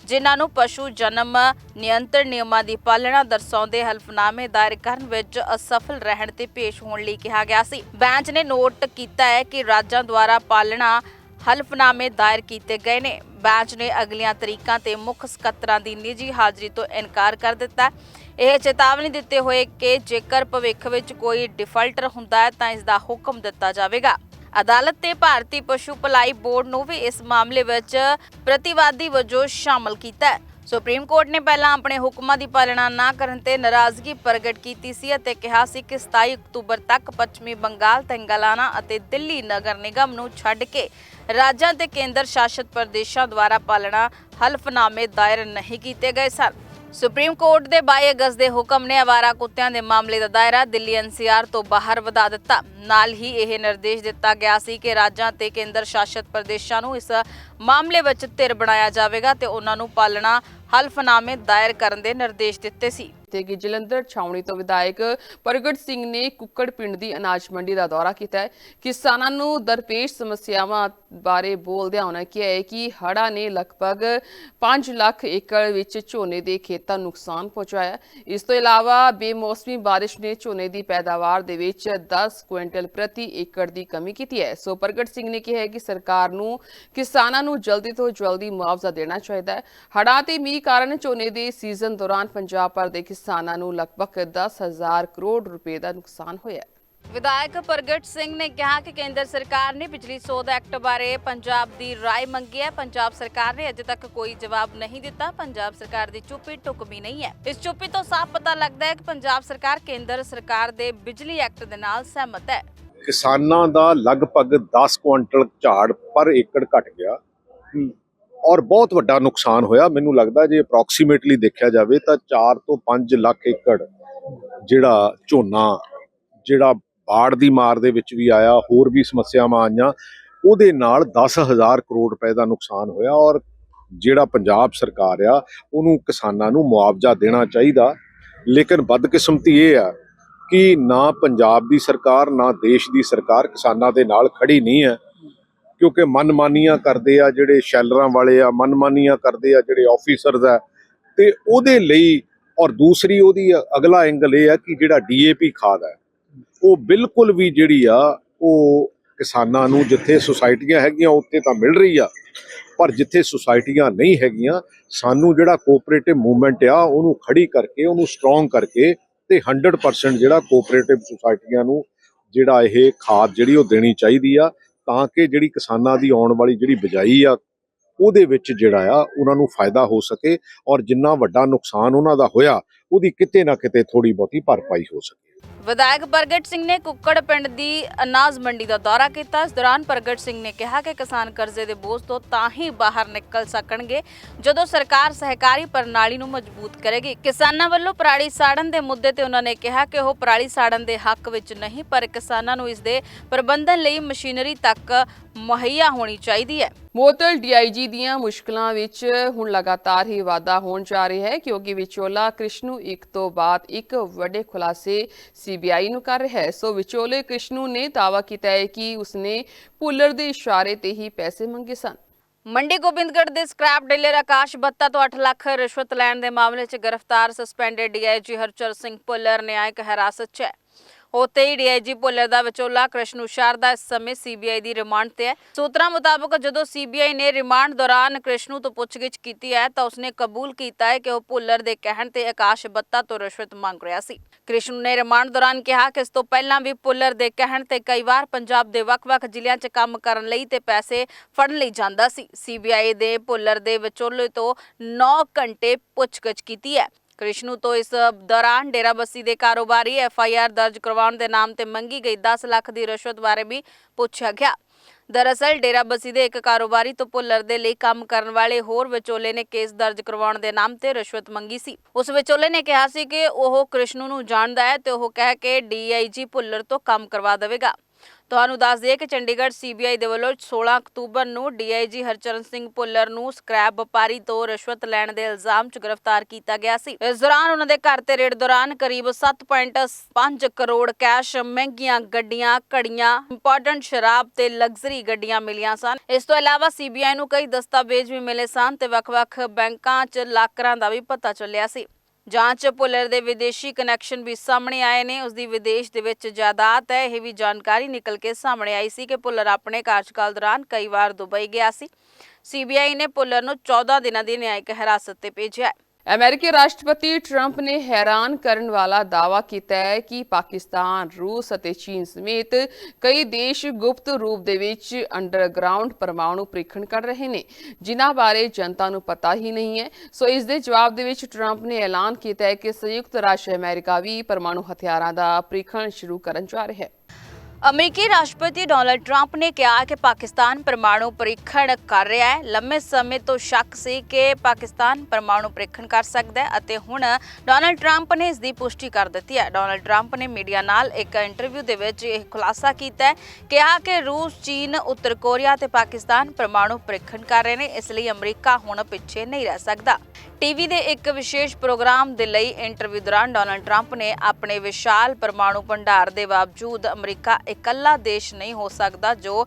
ਜਿਨ੍ਹਾਂ ਨੂੰ ਪਸ਼ੂ ਜਨਮ ਨਿਯੰਤਰਣ ਨਿਯਮਾਂ ਦੀ ਪਾਲਣਾ ਦਰਸਾਉਂਦੇ ਹਲਫਨਾਮੇ ਦਾਇਰ ਕਰਨ ਵਿੱਚ ਅਸਫਲ ਰਹਿਣ ਤੇ ਪੇਸ਼ ਹੋਣ ਲਈ ਕਿਹਾ ਗਿਆ ਸੀ। ਬੈਂਚ ਨੇ ਨੋਟ ਕੀਤਾ ਹੈ ਕਿ ਰਾਜਾਂ ਦੁਆਰਾ ਪਾਲਣਾ ਹਲਫਨਾਮੇ ਦਾਇਰ ਕੀਤੇ ਗਏ ਨੇ। ਬੈਂਚ ਨੇ ਅਗਲੀਆਂ ਤਰੀਕਾਂ ਤੇ ਮੁੱਖ ਸਕੱਤਰਾਂ ਦੀ ਨਿੱਜੀ ਹਾਜ਼ਰੀ ਤੋਂ ਇਨਕਾਰ ਕਰ ਦਿੱਤਾ ਇਹ ਚੇਤਾਵਨੀ ਦਿੱਤੇ ਹੋਏ ਕਿ ਜੇਕਰ ਭਵਿੱਖ ਵਿੱਚ ਕੋਈ ਡਿਫਾਲਟਰ ਹੁੰਦਾ ਹੈ ਤਾਂ ਇਸ ਦਾ ਹੁਕਮ ਦਿੱਤਾ ਜਾਵੇਗਾ। ਅਦਾਲਤ ਤੇ ਭਾਰਤੀ ਪਸ਼ੂ ਭਲਾਈ ਬੋਰਡ ਨੂੰ ਵੀ ਇਸ ਮਾਮਲੇ ਵਿੱਚ ਪ੍ਰਤੀਵਾਦੀ ਵਜੋਂ ਸ਼ਾਮਲ ਕੀਤਾ ਹੈ। ਸੁਪਰੀਮ ਕੋਰਟ ਨੇ ਪਹਿਲਾਂ ਆਪਣੇ ਹੁਕਮਾਂ ਦੀ ਪਾਲਣਾ ਨਾ ਕਰਨ ਤੇ ਨਾਰਾਜ਼ਗੀ ਪ੍ਰਗਟ ਕੀਤੀ ਸੀ ਅਤੇ ਕਿਹਾ ਸੀ ਕਿ 27 ਅਕਤੂਬਰ ਤੱਕ ਪੱਛਮੀ ਬੰਗਾਲ ਤੇਲੰਗਾਨਾ ਅਤੇ ਦਿੱਲੀ ਨਗਰ ਨਿਗਮ ਨੂੰ ਛੱਡ ਕੇ ਰਾਜਾਂ ਤੇ ਕੇਂਦਰ ਸ਼ਾਸਿਤ ਪ੍ਰਦੇਸ਼ਾਂ ਦੁਆਰਾ ਪਾਲਣਾ ਹਲਫਨਾਮੇ ਦਾਇਰ ਨਹੀਂ ਕੀਤੇ ਗਏ ਸਨ। ਸੁਪਰੀਮ ਕੋਰਟ ਦੇ 22 ਅਗਸਤ ਦੇ ਹੁਕਮ ਨੇ ਆਵਾਰਾ ਕੁੱਤਿਆਂ ਦੇ ਮਾਮਲੇ ਦਾ ਦਾਇਰਾ ਦਿੱਲੀ ਐਨਸੀਆਰ ਤੋਂ ਬਾਹਰ ਵਧਾ ਦਿੱਤਾ। ਨਾਲ ਹੀ ਇਹ ਨਿਰਦੇਸ਼ ਦਿੱਤਾ ਗਿਆ ਸੀ ਕਿ ਰਾਜਾਂ ਤੇ ਕੇਂਦਰ ਸ਼ਾਸਿਤ ਪ੍ਰਦੇਸ਼ਾਂ ਨੂੰ ਇਸ ਮਾਮਲੇ ਵਿੱਚ ਧਿਰ ਬਣਾਇਆ ਜਾਵੇਗਾ ਤੇ ਉਹਨਾਂ ਨੂੰ ਪਾਲਣਾ ਹਲਫਨਾਮੇ ਦਾਇਰ ਕਰਨ ਦੇ ਨਿਰਦੇਸ਼ ਦਿੱਤੇ ਸੀ। ਤੇ ਕਿ ਜਲੰਧਰ, ਛਾਉਣੀ ਤੋਂ ਵਿਧਾਇਕ ਪ੍ਰਗਟ ਸਿੰਘ ਨੇ ਕੁੱਕੜ ਪਿੰਡ ਦੀ ਅਨਾਜ ਮੰਡੀ ਦਾ ਦੌਰਾ ਕੀਤਾ ਹੈ। ਕਿਸਾਨਾਂ ਨੂੰ ਦਰਪੇਸ਼ ਸਮੱਸਿਆਵਾਂ ਬਾਰੇ ਬੋਲਦਿਆਂ ਉਹਨਾਂ ਕਿਹਾ ਹੈ ਕਿ ਹੜ੍ਹਾਂ ਨੇ ਲਗਭਗ 5 ਲੱਖ ਏਕੜ ਵਿੱਚ ਝੋਨੇ ਦੇ ਖੇਤਾਂ ਨੂੰ ਨੁਕਸਾਨ ਪਹੁੰਚਾਇਆ ਇਸ ਤੋਂ ਇਲਾਵਾ ਬੇਮੌਸਮੀ ਬਾਰਿਸ਼ ਨੇ ਝੋਨੇ ਦੀ ਪੈਦਾਵਾਰ ਦੇ ਵਿੱਚ 10 ਕੁਇੰਟਲ ਪ੍ਰਤੀ ਏਕੜ ਦੀ ਕਮੀ ਕੀਤੀ ਹੈ। ਸੋ ਪ੍ਰਗਟ ਸਿੰਘ ਨੇ ਕਿਹਾ ਹੈ ਕਿ ਸਰਕਾਰ ਨੂੰ ਕਿਸਾਨਾਂ ਨੂੰ ਜਲਦੀ ਤੋਂ ਜਲਦੀ ਮੁਆਵਜ਼ਾ ਦੇਣਾ ਚਾਹੀਦਾ ਹੈ। ਹੜ੍ਹਾਂ ਤੇ ਮੀਂਹ ਕਾਰਨ ਝੋਨੇ ਦੇ ਸੀਜ਼ਨ ਦੌਰਾਨ ਪੰਜਾਬ ਭਰ ਦੇ ਕਿਸਾਨਾਂ ਨੂੰ ਲਗਭਗ 10000 ਕਰੋੜ ਰੁਪਏ ਦਾ ਨੁਕਸਾਨ ਹੋਇਆ ਹੈ ਵਿਧਾਇਕ ਪ੍ਰਗਟ ਸਿੰਘ ਨੇ ਕਿਹਾ ਕਿ ਕੇਂਦਰ ਸਰਕਾਰ ਨੇ ਬਿਜਲੀ ਸੋਧ ਐਕਟ ਬਾਰੇ ਪੰਜਾਬ ਦੀ رائے ਮੰਗੀ ਹੈ ਪੰਜਾਬ ਸਰਕਾਰ ਨੇ ਅਜੇ ਤੱਕ ਕੋਈ ਜਵਾਬ ਨਹੀਂ ਦਿੱਤਾ ਪੰਜਾਬ ਸਰਕਾਰ ਦੀ ਚੁੱਪੀ ਟੁਕਮੀ ਨਹੀਂ ਹੈ ਇਸ ਚੁੱਪੀ ਤੋਂ ਸਾਫ਼ ਪਤਾ ਲੱਗਦਾ ਹੈ ਕਿ ਪੰਜਾਬ ਸਰਕਾਰ ਕੇਂਦਰ ਸਰਕਾਰ ਦੇ ਬਿਜਲੀ ਐਕਟ ਦੇ ਨਾਲ ਸਹਿਮਤ ਹੈ ਕਿਸਾਨਾਂ ਦਾ ਲਗਭਗ 10 ਕੁਇੰਟਲ ਝਾੜ ਪਰ ਏਕੜ ਘਟ ਗਿਆ ਔਰ ਬਹੁਤ ਵੱਡਾ ਨੁਕਸਾਨ ਹੋਇਆ। ਮੈਨੂੰ ਲੱਗਦਾ ਜੇ ਅਪਰੋਕਸੀਮੇਟਲੀ ਦੇਖਿਆ ਜਾਵੇ ਤਾਂ 4 ਤੋਂ 5 ਲੱਖ ਏਕੜ ਜਿਹੜਾ ਝੋਨਾ, ਜਿਹੜਾ ਬਾੜ ਦੀ ਮਾਰ ਦੇ ਵਿੱਚ ਵੀ ਆਇਆ, ਹੋਰ ਵੀ ਸਮੱਸਿਆਵਾਂ ਆਈਆਂ, ਉਹਦੇ ਨਾਲ 10000 ਕਰੋੜ ਰੁਪਏ ਦਾ ਨੁਕਸਾਨ ਹੋਇਆ ਔਰ ਜਿਹੜਾ ਪੰਜਾਬ ਸਰਕਾਰ ਆ, ਉਹਨੂੰ ਕਿਸਾਨਾਂ ਨੂੰ ਮੁਆਵਜ਼ਾ ਦੇਣਾ ਚਾਹੀਦਾ। ਲੇਕਿਨ ਬਦਕਿਸਮਤੀ ਇਹ ਆ ਕਿ ਨਾ ਪੰਜਾਬ ਦੀ ਸਰਕਾਰ, ਨਾ ਦੇਸ਼ ਦੀ ਸਰਕਾਰ ਕਿਸਾਨਾਂ ਦੇ ਨਾਲ ਖੜੀ ਨਹੀਂ ਹੈ। ਕਿਉਂਕਿ ਮਨਮਾਨੀਆਂ ਕਰਦੇ ਆ ਜਿਹੜੇ ਸ਼ੈਲਰਾਂ ਵਾਲੇ ਆ, ਮਨਮਾਨੀਆਂ ਕਰਦੇ ਆ ਜਿਹੜੇ ਆਫੀਸਰਸ ਆ। ਤੇ ਉਹਦੇ ਲਈ ਔਰ ਦੂਸਰੀ ਉਹਦੀ ਅਗਲਾ ਐਂਗਲ ਇਹ ਆ ਕਿ ਜਿਹੜਾ ਡੀਏਪੀ ਖਾਦ ਹੈ ਉਹ ਬਿਲਕੁਲ ਵੀ ਜਿਹੜੀ ਆ, ਉਹ ਕਿਸਾਨਾਂ ਨੂੰ ਜਿੱਥੇ ਸੁਸਾਇਟੀਆਂ ਹੈਗੀਆਂ ਉੱਥੇ ਤਾਂ ਮਿਲ ਰਹੀ ਆ, ਪਰ ਜਿੱਥੇ ਸੁਸਾਇਟੀਆਂ ਨਹੀਂ ਹੈਗੀਆਂ, ਸਾਨੂੰ ਜਿਹੜਾ ਕੋਆਪਰੇਟਿਵ ਮੂਵਮੈਂਟ ਆ, ਉਹਨੂੰ ਖੜੀ ਕਰਕੇ, ਉਹਨੂੰ ਸਟਰੋਂਗ ਕਰਕੇ ਤੇ 100% ਜਿਹੜਾ ਕੋਆਪਰੇਟਿਵ ਸੁਸਾਇਟੀਆਂ ਨੂੰ ਜਿਹੜਾ ਇਹ ਖਾਦ ਜਿਹੜੀ ਉਹ ਦੇਣੀ ਚਾਹੀਦੀ ਆ ਤਾਂ ਕਿ ਜਿਹੜੀ ਕਿਸਾਨਾਂ ਦੀ ਆਉਣ ਵਾਲੀ ਜਿਹੜੀ ਬਿਜਾਈ ਆ, ਉਹਦੇ ਵਿੱਚ ਜਿਹੜਾ ਆ, ਉਹਨਾਂ ਨੂੰ ਫਾਇਦਾ ਹੋ ਸਕੇ ਔਰ ਜਿੰਨਾ ਵੱਡਾ ਨੁਕਸਾਨ ਉਹਨਾਂ ਦਾ ਹੋਇਆ, ਉਹਦੀ ਕਿਤੇ ਨਾ ਕਿਤੇ ਥੋੜੀ ਬਹੁਤੀ ਭਰਪਾਈ ਹੋ ਸਕੇ। ਵਿਧਾਇਕ ਪ੍ਰਗਟ ਸਿੰਘ ਨੇ ਕੁੱਕੜ ਪਿੰਡ ਦੀ ਅਨਾਜ ਮੰਡੀ ਦਾ ਦੌਰਾ ਕੀਤਾ। ਇਸ ਦੌਰਾਨ ਪ੍ਰਗਟ ਸਿੰਘ ਨੇ ਕਿਹਾ ਕਿ ਕਿਸਾਨ ਕਰਜ਼ੇ ਦੇ ਬੋਝ ਤੋਂ ਤਾਂ ਹੀ ਬਾਹਰ ਨਿਕਲ ਸਕਣਗੇ ਜਦੋਂ ਸਰਕਾਰ ਸਹਿਕਾਰੀ ਪ੍ਰਣਾਲੀ ਨੂੰ ਮਜ਼ਬੂਤ ਕਰੇਗੀ। ਕਿਸਾਨਾਂ ਵੱਲੋਂ ਪਰਾਲੀ ਸਾੜਨ ਦੇ ਮੁੱਦੇ ਤੇ ਉਹਨਾਂ ਨੇ ਕਿਹਾ ਕਿ ਉਹ ਪਰਾਲੀ ਸਾੜਨ ਦੇ ਹੱਕ ਵਿੱਚ ਨਹੀਂ, ਪਰ ਕਿਸਾਨਾਂ ਨੂੰ ਇਸ ਦੇ ਪ੍ਰਬੰਧਨ ਲਈ ਮਸ਼ੀਨਰੀ ਤੱਕ ਮੁਹੱਈਆ ਹੋਣੀ ਚਾਹੀਦੀ ਹੈ। ਮੋਤਲ ਡੀਆਈਜੀ ਦੀਆਂ ਮੁਸ਼ਕਲਾਂ ਵਿੱਚ ਹੁਣ ਲਗਾਤਾਰ ਹੀ ਵਾਧਾ ਹੋਣ ਜਾ ਰਿਹਾ ਹੈ, ਕਿਉਂਕਿ ਵਿਚੋਲਾ ਕ੍ਰਿਸ਼ਨੂ ਇੱਕ ਤੋਂ ਬਾਅਦ ਇੱਕ ਵੱਡੇ ਖੁਲਾਸੇ ਸੀਬੀਆਈ ਨੂੰ ਕਰ ਰਿਹਾ ਹੈ। ਸੋ ਵਿਚੋਲੇ ਕ੍ਰਿਸ਼ਨੂ ਨੇ ਦਾਅਵਾ ਕੀਤਾ ਹੈ ਕਿ ਉਸਨੇ ਪੁੱਲਰ ਦੇ ਇਸ਼ਾਰੇ ਤੇ ਹੀ ਪੈਸੇ ਮੰਗੇ ਸਨ। ਮੰਡੀ ਗੋਬਿੰਦਗੜ੍ਹ ਦੇ ਸਕ੍ਰੈਪ ਡੀਲਰ ਆਕਾਸ਼ ਬੱਤਾ ਤੋਂ 8 ਲੱਖ ਰਿਸ਼ਵਤ ਲੈਣ ਦੇ ਮਾਮਲੇ 'ਚ ਗ੍ਰਿਫਤਾਰ, ਸਸਪੈਂਡਡ ਡੀਆਈਜੀ ਹਰਚਰ ਸਿੰਘ ਪੁੱਲਰ ਨਿਆਇਕ ਹਿਰਾਸਤ 'ਚ ਹੈ। ਉੱਥੇ ਹੀ ਡੀਆਈਜੀ ਪੁੱਲਰ ਦਾ ਵਿਚੋਲਾ ਕ੍ਰਿਸ਼ਨੂ ਸ਼ਾਰਦਾ ਇਸ ਸਮੇਂ ਸੀਬੀਆਈ ਦੀ ਰਿਮਾਂਡ ਤੇ ਹੈ। ਸੂਤਰਾਂ ਮੁਤਾਬਕ ਜਦੋਂ ਸੀਬੀਆਈ ਨੇ ਰਿਮਾਂਡ ਦੌਰਾਨ ਕ੍ਰਿਸ਼ਨੂ ਤੋਂ ਪੁੱਛਗਿੱਛ ਕੀਤੀ ਹੈ ਤਾਂ ਉਸਨੇ ਕਬੂਲ ਕੀਤਾ ਹੈ ਕਿ ਉਹ ਪੁੱਲਰ ਦੇ ਕਹਿਣ ਤੇ ਆਕਾਸ਼ ਬੱਤਾ ਤੋਂ ਰਿਸ਼ਵਤ ਮੰਗ ਰਿਹਾ ਸੀ। ਕ੍ਰਿਸ਼ਨੂ ਨੇ ਰਿਮਾਂਡ ਦੌਰਾਨ ਕਿਹਾ ਕਿ ਇਸ ਤੋਂ ਪਹਿਲਾਂ ਵੀ ਭੁੱਲਰ ਦੇ ਕਹਿਣ ਤੇ ਕਈ ਵਾਰ ਪੰਜਾਬ ਦੇ ਵੱਖ-ਵੱਖ ਜ਼ਿਲ੍ਹਿਆਂ 'ਚ ਕੰਮ ਕਰਨ ਲਈ ਤੇ ਪੈਸੇ ਫੜਨ ਲਈ ਜਾਂਦਾ ਸੀ। ਸੀਬੀਆਈ ਦੇ ਭੁੱਲਰ ਦੇ ਵਿਚੋਲੇ ਤੋਂ 9 ਘੰਟੇ ਪੁੱਛਗਿੱਛ ਕੀਤੀ ਹੈ। ਕ੍ਰਿਸ਼ਨੂ ਤੋਂ ਇਸ ਦੌਰਾਨ ਡੇਰਾਬੱਸੀ ਦੇ ਕਾਰੋਬਾਰੀ ਐਫਆਈਆਰ ਦਰਜ ਕਰਵਾਉਣ ਦੇ ਨਾਮ ਤੇ ਮੰਗੀ ਗਈ 10 ਲੱਖ ਦੀ ਰਿਸ਼ਵਤ ਬਾਰੇ ਵੀ ਪੁੱਛਿਆ ਗਿਆ। ਦਰਅਸਲ ਡੇਰਾਬੱਸੀ ਦੇ ਇੱਕ ਕਾਰੋਬਾਰੀ ਤੋਂ ਪੁੱਲਰ ਦੇ ਲਈ ਕੰਮ ਕਰਨ ਵਾਲੇ ਹੋਰ ਵਿਚੋਲੇ ਨੇ ਕੇਸ ਦਰਜ ਕਰਵਾਉਣ ਦੇ ਨਾਮ ਤੇ ਰਿਸ਼ਵਤ ਮੰਗੀ ਸੀ। ਉਸ ਵਿਚੋਲੇ ਨੇ ਕਿਹਾ ਸੀ ਕਿ ਉਹ ਕ੍ਰਿਸ਼ਨੂ ਨੂੰ ਜਾਣਦਾ ਹੈ ਤੇ ਉਹ ਕਹਿ ਕੇ ਡੀਆਈਜੀ ਪੁੱਲਰ ਤੋਂ ਕੰਮ ਕਰਵਾ ਦੇਵੇਗਾ। ਤੁਹਾਨੂੰ ਦੱਸ ਦਈਏ ਕਿ ਚੰਡੀਗੜ੍ਹ ਸੀਬੀਆਈ ਦੇ ਵੱਲੋਂ 16 ਅਕਤੂਬਰ ਨੂੰ ਡੀਆਈਜੀ ਹਰਚਰਨ ਸਿੰਘ ਭੁੱਲਰ ਨੂੰ ਸਕ੍ਰੈਪ ਵਪਾਰੀ ਤੋਂ ਰਿਸ਼ਵਤ ਲੈਣ ਦੇ ਇਲਜ਼ਾਮ 'ਚ ਗ੍ਰਿਫਤਾਰ ਕੀਤਾ ਗਿਆ ਸੀ। ਇਸ ਦੌਰਾਨ ਉਹਨਾਂ ਦੇ ਘਰ ਤੇ ਰੇਡ ਦੌਰਾਨ ਕਰੀਬ 7.5 ਕਰੋੜ ਕੈਸ਼, ਮਹਿੰਗੀਆਂ ਗੱਡੀਆਂ, ਘੜੀਆਂ, ਇੰਪੋਰਟੈਂਟ ਸ਼ਰਾਬ ਤੇ ਲਗਜ਼ਰੀ ਗੱਡੀਆਂ ਮਿਲੀਆਂ ਸਨ। ਇਸ ਤੋਂ ਇਲਾਵਾ ਸੀਬੀਆਈ ਨੂੰ ਕਈ ਦਸਤਾਵੇਜ਼ ਵੀ ਮਿਲੇ ਸਨ ਤੇ ਵੱਖ-ਵੱਖ ਬੈਂਕਾਂ 'ਚ ਲਾਕਰਾਂ ਦਾ ਵੀ ਪਤਾ ਚੱਲਿਆ ਸੀ। ਜਾਂਚ ਪੁਲਰ ਦੇ ਵਿਦੇਸ਼ੀ ਕਨੈਕਸ਼ਨ ਵੀ ਸਾਹਮਣੇ ਆਏ ਨੇ। ਉਸ ਦੀ ਵਿਦੇਸ਼ ਦੇ ਵਿੱਚ ਜਾਇਦਾਦ ਹੈ, ਇਹ ਵੀ ਜਾਣਕਾਰੀ ਨਿਕਲ ਕੇ ਸਾਹਮਣੇ ਆਈ ਸੀ ਕਿ ਪੁਲਰ ਆਪਣੇ ਕਾਰਜਕਾਲ ਦੌਰਾਨ ਕਈ ਵਾਰ ਦੁਬਈ ਗਿਆ ਸੀ। ਸੀਬੀਆਈ ਨੇ ਪੁਲਰ ਨੂੰ 14 ਦਿਨਾਂ ਦੀ ਨਿਆਇਕ ਹਿਰਾਸਤ ਤੇ ਭੇਜਿਆ ਹੈ। ਅਮਰੀਕੀ ਰਾਸ਼ਟਰਪਤੀ ਟਰੰਪ ਨੇ ਹੈਰਾਨ ਕਰਨ ਵਾਲਾ ਦਾਅਵਾ ਕੀਤਾ ਹੈ ਕਿ ਪਾਕਿਸਤਾਨ, ਰੂਸ ਅਤੇ ਚੀਨ ਸਮੇਤ ਕਈ ਦੇਸ਼ ਗੁਪਤ ਰੂਪ ਦੇ ਵਿੱਚ ਅੰਡਰਗਰਾਉਂਡ ਪਰਮਾਣੂ ਪ੍ਰੀਖਣ ਕਰ ਰਹੇ ਨੇ। ਜਿਨ੍ਹਾਂ ਬਾਰੇ ਜਨਤਾ ਨੂੰ ਪਤਾ ਹੀ ਨਹੀਂ ਹੈ। ਸੋ ਇਸ ਦੇ ਜਵਾਬ ਦੇ ਵਿੱਚ ਟਰੰਪ ਨੇ ਐਲਾਨ ਕੀਤਾ ਹੈ ਕਿ ਸੰਯੁਕਤ ਰਾਸ਼ਟਰ ਅਮਰੀਕਾ ਵੀ ਪਰਮਾਣੂ ਹਥਿਆਰਾਂ ਦਾ ਪ੍ਰੀਖਣ ਸ਼ੁਰੂ ਕਰਨ ਜਾ ਰਿਹਾ ਹੈ। ਅਮਰੀਕੀ ਰਾਸ਼ਟਰਪਤੀ ਡੋਨਲਡ ਟਰੰਪ ਨੇ ਕਿਹਾ ਕਿ ਪਾਕਿਸਤਾਨ ਪਰਮਾਣੂ ਪਰੀਖਣ ਕਰ ਰਿਹਾ ਹੈ। ਲੰਮੇ ਸਮੇਂ ਤੋਂ ਸ਼ੱਕ ਸੀ ਕਿ ਪਾਕਿਸਤਾਨ ਪਰਮਾਣੂ ਪਰੀਖਣ ਕਰ ਸਕਦਾ ਹੈ ਅਤੇ ਹੁਣ ਡੋਨਲਡ ਟਰੰਪ ਨੇ ਇਸ ਦੀ ਪੁਸ਼ਟੀ ਕਰ ਦਿੱਤੀ ਹੈ। ਡੋਨਲਡ ਟਰੰਪ ਨੇ ਮੀਡੀਆ ਨਾਲ ਇੱਕ ਇੰਟਰਵਿਊ ਦੇ ਵਿੱਚ ਇਹ ਖੁਲਾਸਾ ਕੀਤਾ ਹੈ। ਕਿਹਾ ਕਿ ਰੂਸ, ਚੀਨ, ਉੱਤਰ ਕੋਰੀਆ ਤੇ ਪਾਕਿਸਤਾਨ ਪਰਮਾਣੂ ਪਰੀਖਣ ਕਰ ਰਹੇ ਨੇ, ਇਸ ਲਈ ਅਮਰੀਕਾ ਹੁਣ ਪਿੱਛੇ ਨਹੀਂ ਰਹਿ ਸਕਦਾ। ਟੀਵੀ ਦੇ ਇੱਕ ਵਿਸ਼ੇਸ਼ ਪ੍ਰੋਗਰਾਮ ਦੇ ਲਈ ਇੰਟਰਵਿਊ ਦੌਰਾਨ ਡੋਨਲਡ ਟਰੰਪ ਨੇ ਆਪਣੇ ਵਿਸ਼ਾਲ ਪਰਮਾਣੂ ਭੰਡਾਰ ਦੇ ਬਾਵਜੂਦ ਅਮਰੀਕਾ ਇਕੱਲਾ ਦੇਸ਼ ਨਹੀਂ ਹੋ ਸਕਦਾ ਜੋ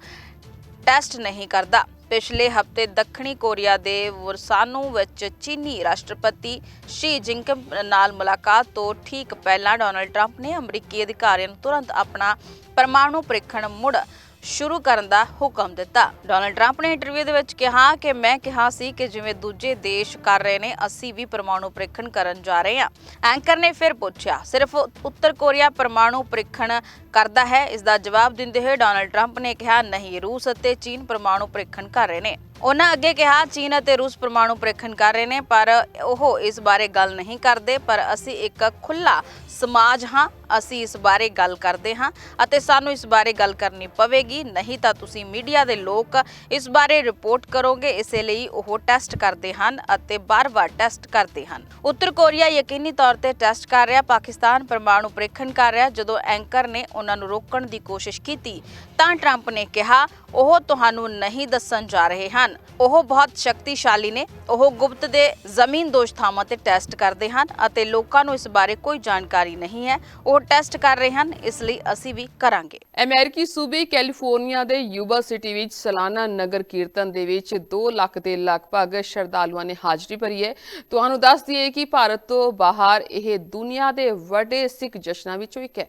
ਟੈਸਟ ਨਹੀਂ ਕਰਦਾ। ਪਿਛਲੇ ਹਫ਼ਤੇ ਦੱਖਣੀ ਕੋਰੀਆ ਦੇ ਵਰਸਾਨੂ ਵਿੱਚ ਚੀਨੀ ਰਾਸ਼ਟਰਪਤੀ ਸ਼ੀ ਜਿੰਕਮ ਨਾਲ ਮੁਲਾਕਾਤ ਤੋਂ ਠੀਕ ਪਹਿਲਾਂ ਡੋਨਲਡ ਟਰੰਪ ਨੇ ਅਮਰੀਕੀ ਅਧਿਕਾਰੀਆਂ ਨੂੰ ਤੁਰੰਤ ਆਪਣਾ ਪਰਮਾਣੂ ਪ੍ਰੀਖਣ ਮੁੜ ਸ਼ੁਰੂ ਕਰਨ ਦਾ ਹੁਕਮ ਦਿੱਤਾ। ਡੋਨਲਡ ਟਰੰਪ ਨੇ ਇੰਟਰਵਿਊ ਦੇ ਵਿੱਚ ਕਿਹਾ ਕਿ ਮੈਂ ਕਿਹਾ ਸੀ ਕਿ ਜਿਵੇਂ ਦੂਜੇ ਦੇਸ਼ ਕਰ ਰਹੇ ਨੇ, ਅਸੀਂ ਵੀ ਪਰਮਾਣੂ ਪ੍ਰੀਖਣ ਕਰਨ ਜਾ ਰਹੇ ਹਾਂ। ਐਂਕਰ ਨੇ ਫਿਰ ਪੁੱਛਿਆ, ਸਿਰਫ ਉੱਤਰ ਕੋਰੀਆ ਪਰਮਾਣੂ ਪ੍ਰੀਖਣ ਕਰਦਾ ਹੈ? ਇਸ ਦਾ ਜਵਾਬ ਦਿੰਦੇ ਹੋਏ ਡੋਨਲਡ ਟਰੰਪ ਨੇ ਕਿਹਾ, ਨਹੀਂ, ਰੂਸ ਅਤੇ ਚੀਨ ਪਰਮਾਣੂ ਪ੍ਰੀਖਣ ਕਰ ਰਹੇ ਨੇ। ਉਹਨਾਂ ਅੱਗੇ ਕਿਹਾ, ਚੀਨ ਅਤੇ ਰੂਸ ਪਰਮਾਣੂ ਪ੍ਰੀਖਣ ਕਰ ਰਹੇ ਨੇ, ਪਰ ਉਹ ਇਸ ਬਾਰੇ ਗੱਲ ਨਹੀਂ ਕਰਦੇ, ਪਰ ਅਸੀਂ ਇੱਕ ਖੁੱਲਾ ਸਮਾਜ ਹਾਂ, ਅਸੀਂ ਇਸ ਬਾਰੇ ਗੱਲ ਕਰਦੇ ਹਾਂ ਅਤੇ ਸਾਨੂੰ ਇਸ ਬਾਰੇ ਗੱਲ ਕਰਨੀ ਪਵੇਗੀ, ਨਹੀਂ ਤਾਂ ਤੁਸੀਂ ਮੀਡੀਆ ਦੇ ਲੋਕ ਇਸ ਬਾਰੇ ਰਿਪੋਰਟ ਕਰੋਗੇ, ਇਸੇ ਲਈ ਉਹ ਟੈਸਟ ਕਰਦੇ ਹਨ ਅਤੇ ਬਾਰ-ਬਾਰ ਟੈਸਟ ਕਰਦੇ ਹਨ। ਉੱਤਰ ਕੋਰੀਆ ਯਕੀਨੀ ਤੌਰ ਤੇ ਟੈਸਟ ਕਰ ਰਿਹਾ, ਪਾਕਿਸਤਾਨ ਪਰਮਾਣੂ ਪ੍ਰੀਖਣ ਕਰ ਰਿਹਾ, ਜਦੋਂ ਐਂਕਰ ਨੇ ਉਹਨਾਂ ਨੂੰ ਰੋਕਣ ਦੀ ਕੋਸ਼ਿਸ਼ ਕੀਤੀ, ਤਾਂ ਟਰੰਪ ਨੇ ਕਿਹਾ, ਉਹ ਤੁਹਾਨੂੰ ਨਹੀਂ ਦੱਸਣ ਜਾ ਰਹੇ ਹਨ। ਉਹ ਬਹੁਤ ਸ਼ਕਤੀਸ਼ਾਲੀ ਨੇ। ਉਹ ਗੁਪਤ ਦੇ ਜ਼ਮੀਨ ਦੋਸ਼ ਥਾਵਾਂ ਤੇ ਟੈਸਟ ਕਰਦੇ ਹਨ ਅਤੇ ਲੋਕਾਂ ਨੂੰ ਇਸ ਬਾਰੇ ਕੋਈ ਜਾਣਕਾਰੀ ਨਹੀਂ ਹੈ। ਉਹ ਟੈਸਟ ਕਰ ਰਹੇ ਹਨ। ਇਸ ਲਈ ਅਸੀਂ ਵੀ ਕਰਾਂਗੇ। ਅਮਰੀਕੀ ਸੂਬੇ ਕੈਲੀਫੋਰਨੀਆ ਦੇ ਯੂਬਾ ਸਿਟੀ ਵਿੱਚ ਸਾਲਾਨਾ ਨਗਰ ਕੀਰਤਨ ਦੇ ਵਿੱਚ 2 ਲੱਖ ਦੇ ਲਗਭਗ ਸ਼ਰਧਾਲੂਆਂ ਨੇ ਹਾਜ਼ਰੀ ਭਰੀ ਹੈ। ਤੁਹਾਨੂੰ ਦੱਸ ਦਈਏ ਕਿ ਭਾਰਤ ਤੋਂ ਬਾਹਰ ਇਹ ਦੁਨੀਆ ਦੇ ਵੱਡੇ ਸਿੱਖ ਜਸ਼ਨਾਂ ਵਿੱਚੋਂ ਇੱਕ ਹੈ।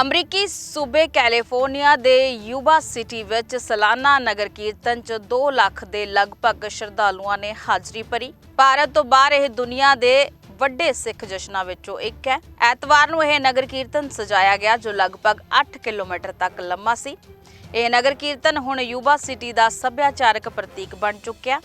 ਅਮਰੀਕੀ ਸੂਬੇ ਕੈਲੀਫੋਰਨੀਆ ਦੇ ਯੂਬਾ ਸਿਟੀ ਵਿੱਚ ਸਾਲਾਨਾ ਨਗਰ ਕੀਰਤਨ 'ਚ 2 ਲੱਖ ਦੇ ਲਗਭਗ ਸ਼ਰਧਾਲੂਆਂ ਨੇ ਹਾਜ਼ਰੀ ਭਰੀ। ਭਾਰਤ ਤੋਂ ਬਾਹਰ ਇਹ ਦੁਨੀਆ ਦੇ ਵੱਡੇ ਸਿੱਖ ਜਸ਼ਨਾਂ ਵਿੱਚੋਂ ਇੱਕ ਹੈ। ਐਤਵਾਰ ਨੂੰ ਇਹ ਨਗਰ ਕੀਰਤਨ ਸਜਾਇਆ ਗਿਆ ਜੋ ਲਗਭਗ 8 ਕਿਲੋਮੀਟਰ ਤੱਕ ਲੰਮਾ ਸੀ। ਇਹ ਨਗਰ ਕੀਰਤਨ ਹੁਣ ਯੂਬਾ ਸਿਟੀ ਦਾ ਸੱਭਿਆਚਾਰਕ ਪ੍ਰਤੀਕ ਬਣ ਚੁੱਕਿਆ।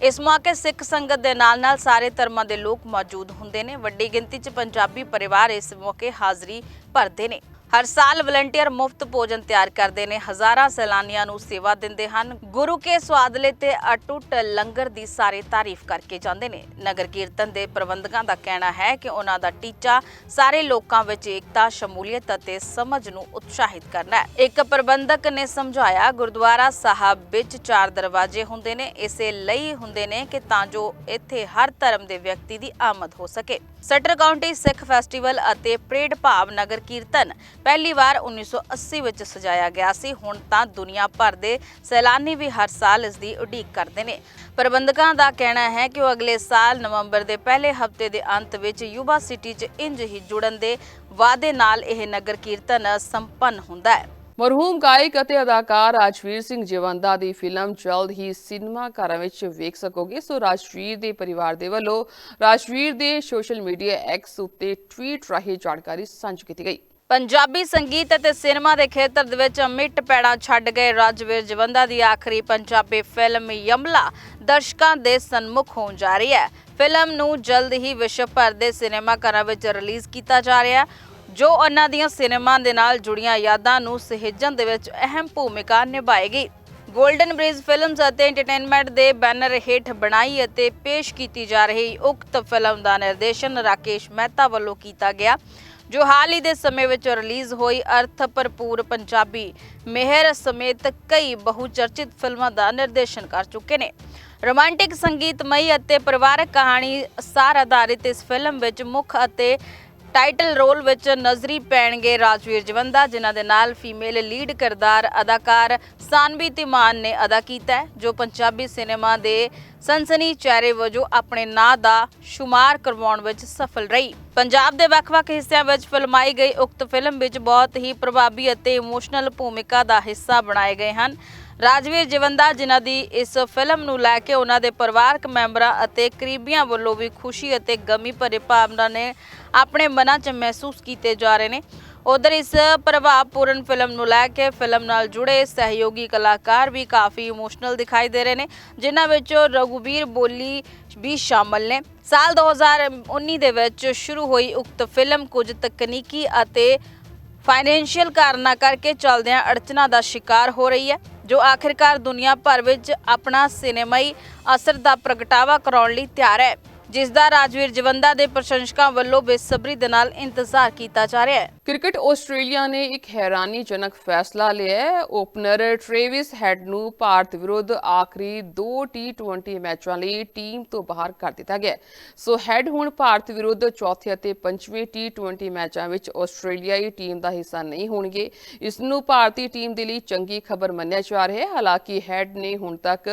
ਇਸ ਮੌਕੇ ਸਿੱਖ ਸੰਗਤ ਦੇ ਨਾਲ-ਨਾਲ ਸਾਰੇ ਧਰਮਾਂ ਦੇ ਲੋਕ ਮੌਜੂਦ ਹੁੰਦੇ ਨੇ। ਵੱਡੀ ਗਿਣਤੀ 'ਚ ਪੰਜਾਬੀ ਪਰਿਵਾਰ ਇਸ ਮੌਕੇ ਹਾਜ਼ਰੀ ਭਰਦੇ ਨੇ। ਹਰ ਸਾਲ ਵਲੰਟੀਅਰ ਮੁਫਤ ਭੋਜਨ ਤਿਆਰ ਕਰਦੇ ਨੇ। ਹਜ਼ਾਰਾਂ ਸੈਲਾਨੀਆਂ ਨੂੰ ਸੇਵਾ ਦਿੰਦੇ ਹਨ। ਗੁਰੂ ਕੇ ਸਵਾਦਲੇ ਤੇ ਅਟੁੱਟ ਲੰਗਰ ਦੀ ਸਾਰੇ ਤਾਰੀਫ ਕਰਕੇ ਜਾਂਦੇ ਨੇ। ਨਗਰ ਕੀਰਤਨ ਦੇ ਪ੍ਰਬੰਧਕਾਂ ਦਾ ਕਹਿਣਾ ਹੈ ਕਿ ਉਹਨਾਂ ਦਾ ਟੀਚਾ ਸਾਰੇ ਲੋਕਾਂ ਵਿੱਚ ਏਕਤਾ, ਸ਼ਮੂਲੀਅਤ ਅਤੇ ਸਮਝ ਨੂੰ ਉਤਸ਼ਾਹਿਤ ਕਰਨਾ ਹੈ। ਇੱਕ ਪ੍ਰਬੰਧਕ ਨੇ ਸਮਝਾਇਆ, ਗੁਰਦੁਆਰਾ ਸਾਹਿਬ ਵਿੱਚ ਚਾਰ ਦਰਵਾਜ਼ੇ ਹੁੰਦੇ ਨੇ। ਇਸੇ ਲਈ ਹੁੰਦੇ ਨੇ ਕਿ ਤਾਂ ਜੋ ਇੱਥੇ ਹਰ ਧਰਮ ਦੇ ਵਿਅਕਤੀ ਦੀ ਆਮਦ ਹੋ ਸਕੇ। ਸਟਰ ਕਾਉਂਟੀ ਸਿੱਖ ਫੈਸਟੀਵਲ ਅਤੇ ਪਰੇਡ ਭਾਵ ਨਗਰ ਕੀਰਤਨ ਪਹਿਲੀ ਵਾਰ 1980 ਵਿੱਚ ਸਜਾਇਆ ਗਿਆ ਸੀ। ਹੁਣ ਤਾਂ ਦੁਨੀਆ ਭਰ ਦੇ ਸੈਲਾਨੀ ਵੀ ਹਰ ਸਾਲ ਇਸ ਦੀ ਉਡੀਕ ਕਰਦੇ ਨੇ। ਪ੍ਰਬੰਧਕਾਂ ਦਾ ਕਹਿਣਾ ਹੈ ਕਿ ਉਹ ਅਗਲੇ ਸਾਲ ਨਵੰਬਰ ਦੇ ਪਹਿਲੇ ਹਫ਼ਤੇ ਦੇ ਅੰਤ ਵਿੱਚ ਯੂਬਾ ਸਿਟੀ 'ਚ ਇੰਜ ਹੀ ਜੁੜਨ ਦੇ ਵਾਅਦੇ ਨਾਲ ਇਹ ਨਗਰ ਕੀਰਤਨ ਸੰਪੰਨ ਹੁੰਦਾ ਹੈ। ਮਰਹੂਮ ਗਾਇਕ ਅਤੇ ਅਦਾਕਾਰ ਰਾਜਵੀਰ ਸਿੰਘ ਜਵੰਦਾ ਦੀ ਫਿਲਮ ਜਲਦ ਹੀ ਸਿਨੇਮਾ ਘਰਾਂ ਵਿੱਚ ਵੇਖ ਸਕੋਗੇ। ਸੋ ਰਾਜਵੀਰ ਦੇ ਪਰਿਵਾਰ ਦੇ ਵੱਲੋਂ ਰਾਜਵੀਰ ਦੇ ਸੋਸ਼ਲ ਮੀਡੀਆ ਐਕਸ ਉੱਤੇ ਟਵੀਟ ਰਾਹੀਂ ਜਾਣਕਾਰੀ ਸਾਂਝੀ ਕੀਤੀ ਗਈ। ਪੰਜਾਬੀ ਸੰਗੀਤ ਅਤੇ ਸਿਨੇਮਾ ਦੇ ਖੇਤਰ ਦੇ ਵਿੱਚ ਮਿੱਟ ਪੈੜਾਂ ਛੱਡ ਗਏ ਰਾਜਵੀਰ ਜਵੰਦਾ ਦੀ ਆਖਰੀ ਪੰਜਾਬੀ ਫਿਲਮ ਯਮਲਾ ਦਰਸ਼ਕਾਂ ਦੇ ਸਨਮੁਖ ਹੋਣ ਜਾ ਰਹੀ ਹੈ। ਫਿਲਮ ਨੂੰ ਜਲਦ ਹੀ ਵਿਸ਼ਵ ਭਰ ਦੇ ਸਿਨੇਮਾ ਘਰਾਂ ਵਿੱਚ ਰਿਲੀਜ਼ ਕੀਤਾ ਜਾ ਰਿਹਾ ਹੈ, ਜੋ ਉਹਨਾਂ ਦੀਆਂ ਸਿਨੇਮਾ ਦੇ ਨਾਲ ਜੁੜੀਆਂ ਯਾਦਾਂ ਨੂੰ ਸਹਿਜਣ ਦੇ ਵਿੱਚ ਅਹਿਮ ਭੂਮਿਕਾ ਨਿਭਾਏਗੀ। ਗੋਲਡਨ ਬ੍ਰਿਜ ਫਿਲਮਸ ਅਤੇ ਐਂਟਰਟੇਨਮੈਂਟ ਦੇ ਬੈਨਰ ਹੇਠ ਬਣਾਈ ਅਤੇ ਪੇਸ਼ ਕੀਤੀ ਜਾ ਰਹੀ ਉਕਤ ਫਿਲਮ ਦਾ ਨਿਰਦੇਸ਼ਨ ਰਾਕੇਸ਼ ਮਹਿਤਾ ਵੱਲੋਂ ਕੀਤਾ ਗਿਆ। ਜੋ ਹਾਲ ਹੀ ਦੇ ਸਮੇਂ ਵਿੱਚ ਰਿਲੀਜ਼ ਹੋਈ ਅਰਥ ਭਰਪੂਰ ਪੰਜਾਬੀ ਮਿਹਰ ਸਮੇਤ ਕਈ ਬਹੁਚਰਚਿਤ ਫਿਲਮਾਂ ਦਾ ਨਿਰਦੇਸ਼ਨ ਕਰ ਚੁੱਕੇ ਨੇ। ਰੋਮਾਂਟਿਕ ਸੰਗੀਤਮਈ ਅਤੇ ਪਰਿਵਾਰਕ ਕਹਾਣੀ ਸਾਰ ਆਧਾਰਿਤ ਇਸ ਫਿਲਮ ਵਿੱਚ ਮੁੱਖ ਅਤੇ ਟਾਈਟਲ ਰੋਲ ਵਿੱਚ ਨਜ਼ਰੀ ਪੈਣਗੇ ਰਾਜਵੀਰ ਜਵੰਦਾ, ਜਿਨ੍ਹਾਂ ਦੇ ਨਾਲ ਫੀਮੇਲ ਲੀਡ ਕਿਰਦਾਰ ਅਦਾਕਾਰ ਸਾਨਵੀ ਤਿਮਾਨ ਨੇ ਅਦਾ ਕੀਤਾ ਜੋ ਪੰਜਾਬੀ ਸਿਨੇਮਾ ਦੇ ਸਨਸਨੀ ਚਿਹਰੇ ਵਜੋਂ ਆਪਣੇ ਨਾਂ ਦਾ ਸ਼ੁਮਾਰ ਕਰਵਾਉਣ ਵਿੱਚ ਸਫਲ ਰਹੀ। ਪੰਜਾਬ ਦੇ ਵੱਖ-ਵੱਖ ਹਿੱਸਿਆਂ ਵਿੱਚ ਫਿਲਮਾਈ ਗਈ ਉਕਤ ਫਿਲਮ ਵਿੱਚ ਬਹੁਤ ਹੀ ਪ੍ਰਭਾਵੀ ਅਤੇ ਇਮੋਸ਼ਨਲ ਭੂਮਿਕਾ ਦਾ ਹਿੱਸਾ ਬਣਾਏ ਗਏ ਹਨ। ਰਾਜਵੀਰ ਜਵੰਦਾ, ਜਿਨ੍ਹਾਂ ਦੀ ਇਸ ਫਿਲਮ ਨੂੰ ਲੈ ਕੇ ਉਹਨਾਂ ਦੇ ਪਰਿਵਾਰਕ ਮੈਂਬਰਾਂ ਅਤੇ ਕਰੀਬੀਆਂ ਵੱਲੋਂ ਵੀ ਖੁਸ਼ੀ ਅਤੇ ਗਮੀ ਭਰੇ ਭਾਵਨਾ ਨੇ ਆਪਣੇ ਮਨਾਂ 'ਚ ਮਹਿਸੂਸ ਕੀਤੇ ਜਾ ਰਹੇ ਨੇ। ਉਧਰ ਇਸ ਪ੍ਰਭਾਵਪੂਰਨ ਫਿਲਮ ਨੂੰ ਲੈ ਕੇ ਫਿਲਮ ਨਾਲ ਜੁੜੇ ਸਹਿਯੋਗੀ ਕਲਾਕਾਰ ਵੀ ਕਾਫੀ ਇਮੋਸ਼ਨਲ ਦਿਖਾਈ ਦੇ ਰਹੇ ਨੇ, ਜਿਨ੍ਹਾਂ ਵਿੱਚ ਰਘੁਬੀਰ ਬੋਲੀ ਵੀ ਸ਼ਾਮਲ ਨੇ। ਸਾਲ 2019 ਦੇ ਵਿੱਚ ਸ਼ੁਰੂ ਹੋਈ ਉਕਤ ਫਿਲਮ ਕੁਝ ਤਕਨੀਕੀ ਅਤੇ ਫਾਈਨੈਂਸ਼ੀਅਲ ਕਾਰਨਾਂ ਕਰਕੇ ਚਲਦਿਆਂ ਅੜਚਨਾਂ ਦਾ ਸ਼ਿਕਾਰ ਹੋ ਰਹੀ ਹੈ, ਜੋ ਆਖਿਰਕਾਰ ਦੁਨੀਆ ਭਰ ਵਿੱਚ ਆਪਣਾ ਸਿਨੇਮਾਈ ਅਸਰ ਦਾ ਪ੍ਰਗਟਾਵਾ ਕਰਾਉਣ ਲਈ ਤਿਆਰ ਹੈ। ਜਿਸ ਦਾ ਰਾਜਵੀਰ ਜਵੰਦਾ ਦੇ ਪ੍ਰਸ਼ੰਸਕਾਂ ਵੱਲੋਂ ਬੇਸਬਰੀ ਦੇ ਨਾਲ ਇੰਤਜ਼ਾਰ ਕੀਤਾ ਜਾ ਰਿਹਾ ਹੈ। ਕ੍ਰਿਕਟ ਆਸਟ੍ਰੇਲੀਆ ਨੇ ਇੱਕ ਹੈਰਾਨੀਜਨਕ ਫੈਸਲਾ ਲਿਆ ਹੈ। ਓਪਨਰ ਟ੍ਰੇਵਿਸ ਹੈਡ ਨੂੰ ਭਾਰਤ ਵਿਰੁੱਧ ਆਖਰੀ ਦੋ ਟੀ20 ਮੈਚਾਂ ਲਈ ਟੀਮ ਤੋਂ ਬਾਹਰ ਕਰ ਦਿੱਤਾ ਗਿਆ ਹੈ। ਸੋ ਹੈਡ ਹੁਣ ਭਾਰਤ ਵਿਰੁੱਧ ਚੌਥੇ ਅਤੇ ਪੰਜਵੇਂ ਟੀ20 ਮੈਚਾਂ ਵਿੱਚ ਆਸਟ੍ਰੇਲੀਆਈ ਟੀਮ ਦਾ ਹਿੱਸਾ ਨਹੀਂ ਹੋਣਗੇ। ਇਸ ਨੂੰ ਭਾਰਤੀ ਟੀਮ ਦੇ ਲਈ ਚੰਗੀ ਖਬਰ ਮੰਨਿਆ ਜਾ ਰਿਹਾ ਹੈ। ਹਾਲਾਂਕਿ ਹੈਡ ਨੇ ਹੁਣ ਤੱਕ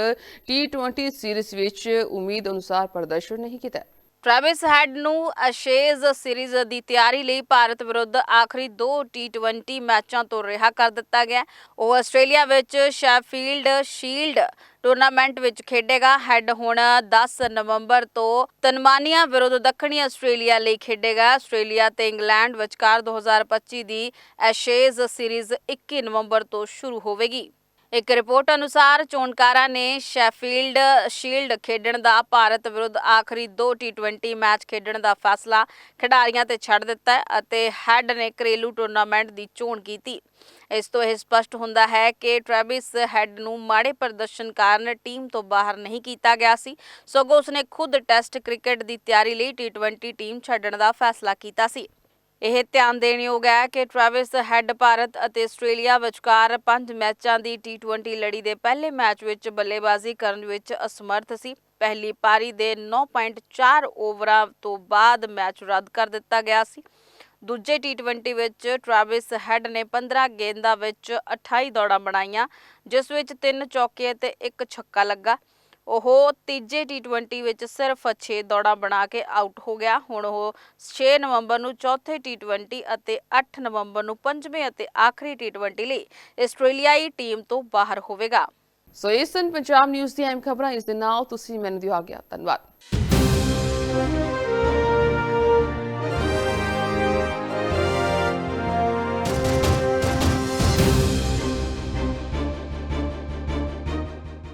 ਟੀ20 ਸੀਰੀਜ਼ ਵਿੱਚ ਉਮੀਦ ਅਨੁਸਾਰ ਪ੍ਰਦਰਸ਼ਨ ਨਹੀਂ ਕੀਤਾ। ਟ੍ਰੈਵਿਸ ਹੈਡ ਨੂੰ ਐਸ਼ੇਜ਼ ਸੀਰੀਜ਼ ਦੀ ਤਿਆਰੀ ਲਈ ਭਾਰਤ ਵਿਰੁੱਧ ਆਖਰੀ ਦੋ ਟੀ20 ਮੈਚਾਂ ਤੋਂ ਰਿਹਾ ਕਰ ਦਿੱਤਾ ਗਿਆ। ਉਹ ਆਸਟ੍ਰੇਲੀਆ ਵਿੱਚ ਸ਼ੈਫੀਲਡ ਸ਼ੀਲਡ ਟੂਰਨਾਮੈਂਟ ਵਿੱਚ ਖੇਡੇਗਾ। ਹੈਡ ਹੁਣ 10 ਨਵੰਬਰ ਤੋਂ ਤਨਮਾਨੀਆ ਵਿਰੁੱਧ ਦੱਖਣੀ ਆਸਟ੍ਰੇਲੀਆ ਲਈ ਖੇਡੇਗਾ। ਆਸਟ੍ਰੇਲੀਆ ਤੇ ਇੰਗਲੈਂਡ ਵਿਚਕਾਰ 2025 ਦੀ ਐਸ਼ੇਜ਼ ਸੀਰੀਜ਼ 21 ਨਵੰਬਰ ਤੋਂ ਸ਼ੁਰੂ ਹੋਵੇਗੀ। ਇੱਕ ਰਿਪੋਰਟ ਅਨੁਸਾਰ ਚੋਣਕਾਰਾਂ ਨੇ ਸ਼ੈਫੀਲਡ ਸ਼ੀਲਡ ਖੇਡਣ ਦਾ ਭਾਰਤ ਵਿਰੁੱਧ ਆਖਰੀ ਦੋ ਟੀ20 ਮੈਚ ਖੇਡਣ ਦਾ ਫੈਸਲਾ ਖਿਡਾਰੀਆਂ ਤੇ ਛੱਡ ਦਿੱਤਾ ਅਤੇ ਹੈਡ ਨੇ ਘਰੇਲੂ ਟੂਰਨਾਮੈਂਟ ਦੀ ਚੋਣ ਕੀਤੀ। ਇਸ ਤੋਂ ਇਹ ਸਪਸ਼ਟ ਹੁੰਦਾ ਹੈ ਕਿ ਟ੍ਰੈਵਿਸ ਹੈਡ ਨੂੰ ਮਾੜੇ ਪ੍ਰਦਰਸ਼ਨ ਕਾਰਨ ਟੀਮ ਤੋਂ ਬਾਹਰ ਨਹੀਂ ਕੀਤਾ ਗਿਆ ਸੀ। ਸਗੋਂ ਉਸਨੇ ਖੁਦ ਟੈਸਟ ਕ੍ਰਿਕਟ ਦੀ ਤਿਆਰੀ ਲਈ ਟੀ20 ਟੀਮ ਛੱਡਣ ਦਾ ਫੈਸਲਾ ਕੀਤਾ ਸੀ। ਇਹ ਧਿਆਨ ਦੇਣ ਯੋਗ ਹੈ ਕਿ ਟ੍ਰੈਵਿਸ ਹੈਡ ਭਾਰਤ ਅਤੇ ਆਸਟ੍ਰੇਲੀਆ ਵਿਚਕਾਰ ਪੰਜ ਮੈਚਾਂ ਦੀ ਟੀ20 ਲੜੀ ਦੇ ਪਹਿਲੇ ਮੈਚ ਵਿੱਚ ਬੱਲੇਬਾਜ਼ੀ ਕਰਨ ਵਿੱਚ ਅਸਮਰਥ ਸੀ। ਪਹਿਲੀ ਪਾਰੀ ਦੇ 9.4 ਓਵਰਾਂ ਤੋਂ ਬਾਅਦ ਮੈਚ ਰੱਦ ਕਰ ਦਿੱਤਾ ਗਿਆ ਸੀ। ਦੂਜੇ ਟੀ20 ਵਿੱਚ ਟ੍ਰੈਵਿਸ ਹੈਡ ਨੇ 15 ਗੇਂਦਾਂ ਵਿੱਚ 28 ਦੌੜਾਂ ਬਣਾਈਆਂ, ਜਿਸ ਵਿੱਚ ਤਿੰਨ ਚੌਕੇ ਅਤੇ ਇੱਕ ਛੱਕਾ ਲੱਗਾ। ਉਹ ਤੀਜੇ ਟੀ20 ਵਿੱਚ ਸਿਰਫ 6 ਦੌੜਾਂ ਬਣਾ ਕੇ ਆਊਟ ਹੋ ਗਿਆ। ਹੁਣ ਉਹ 6 ਨਵੰਬਰ ਨੂੰ ਚੌਥੇ ਟੀ20 ਅਤੇ 8 ਨਵੰਬਰ ਨੂੰ ਪੰਜਵੇਂ ਅਤੇ ਆਖਰੀ ਟੀ20 ਲਈ ਆਸਟ੍ਰੇਲੀਆਈ ਟੀਮ ਤੋਂ ਬਾਹਰ ਹੋਵੇਗਾ। ਸੋ ਇਹ ਸਨ ਪੰਜਾਬ ਨਿਊਜ਼ ਦੀਆਂ ਅਹਿਮ ਖਬਰਾਂ, ਇਸ ਦੇ ਨਾਲ ਤੁਸੀਂ ਮੈਨੂੰ ਦਿਓ ਆ ਗਿਆ ਧੰਨਵਾਦ।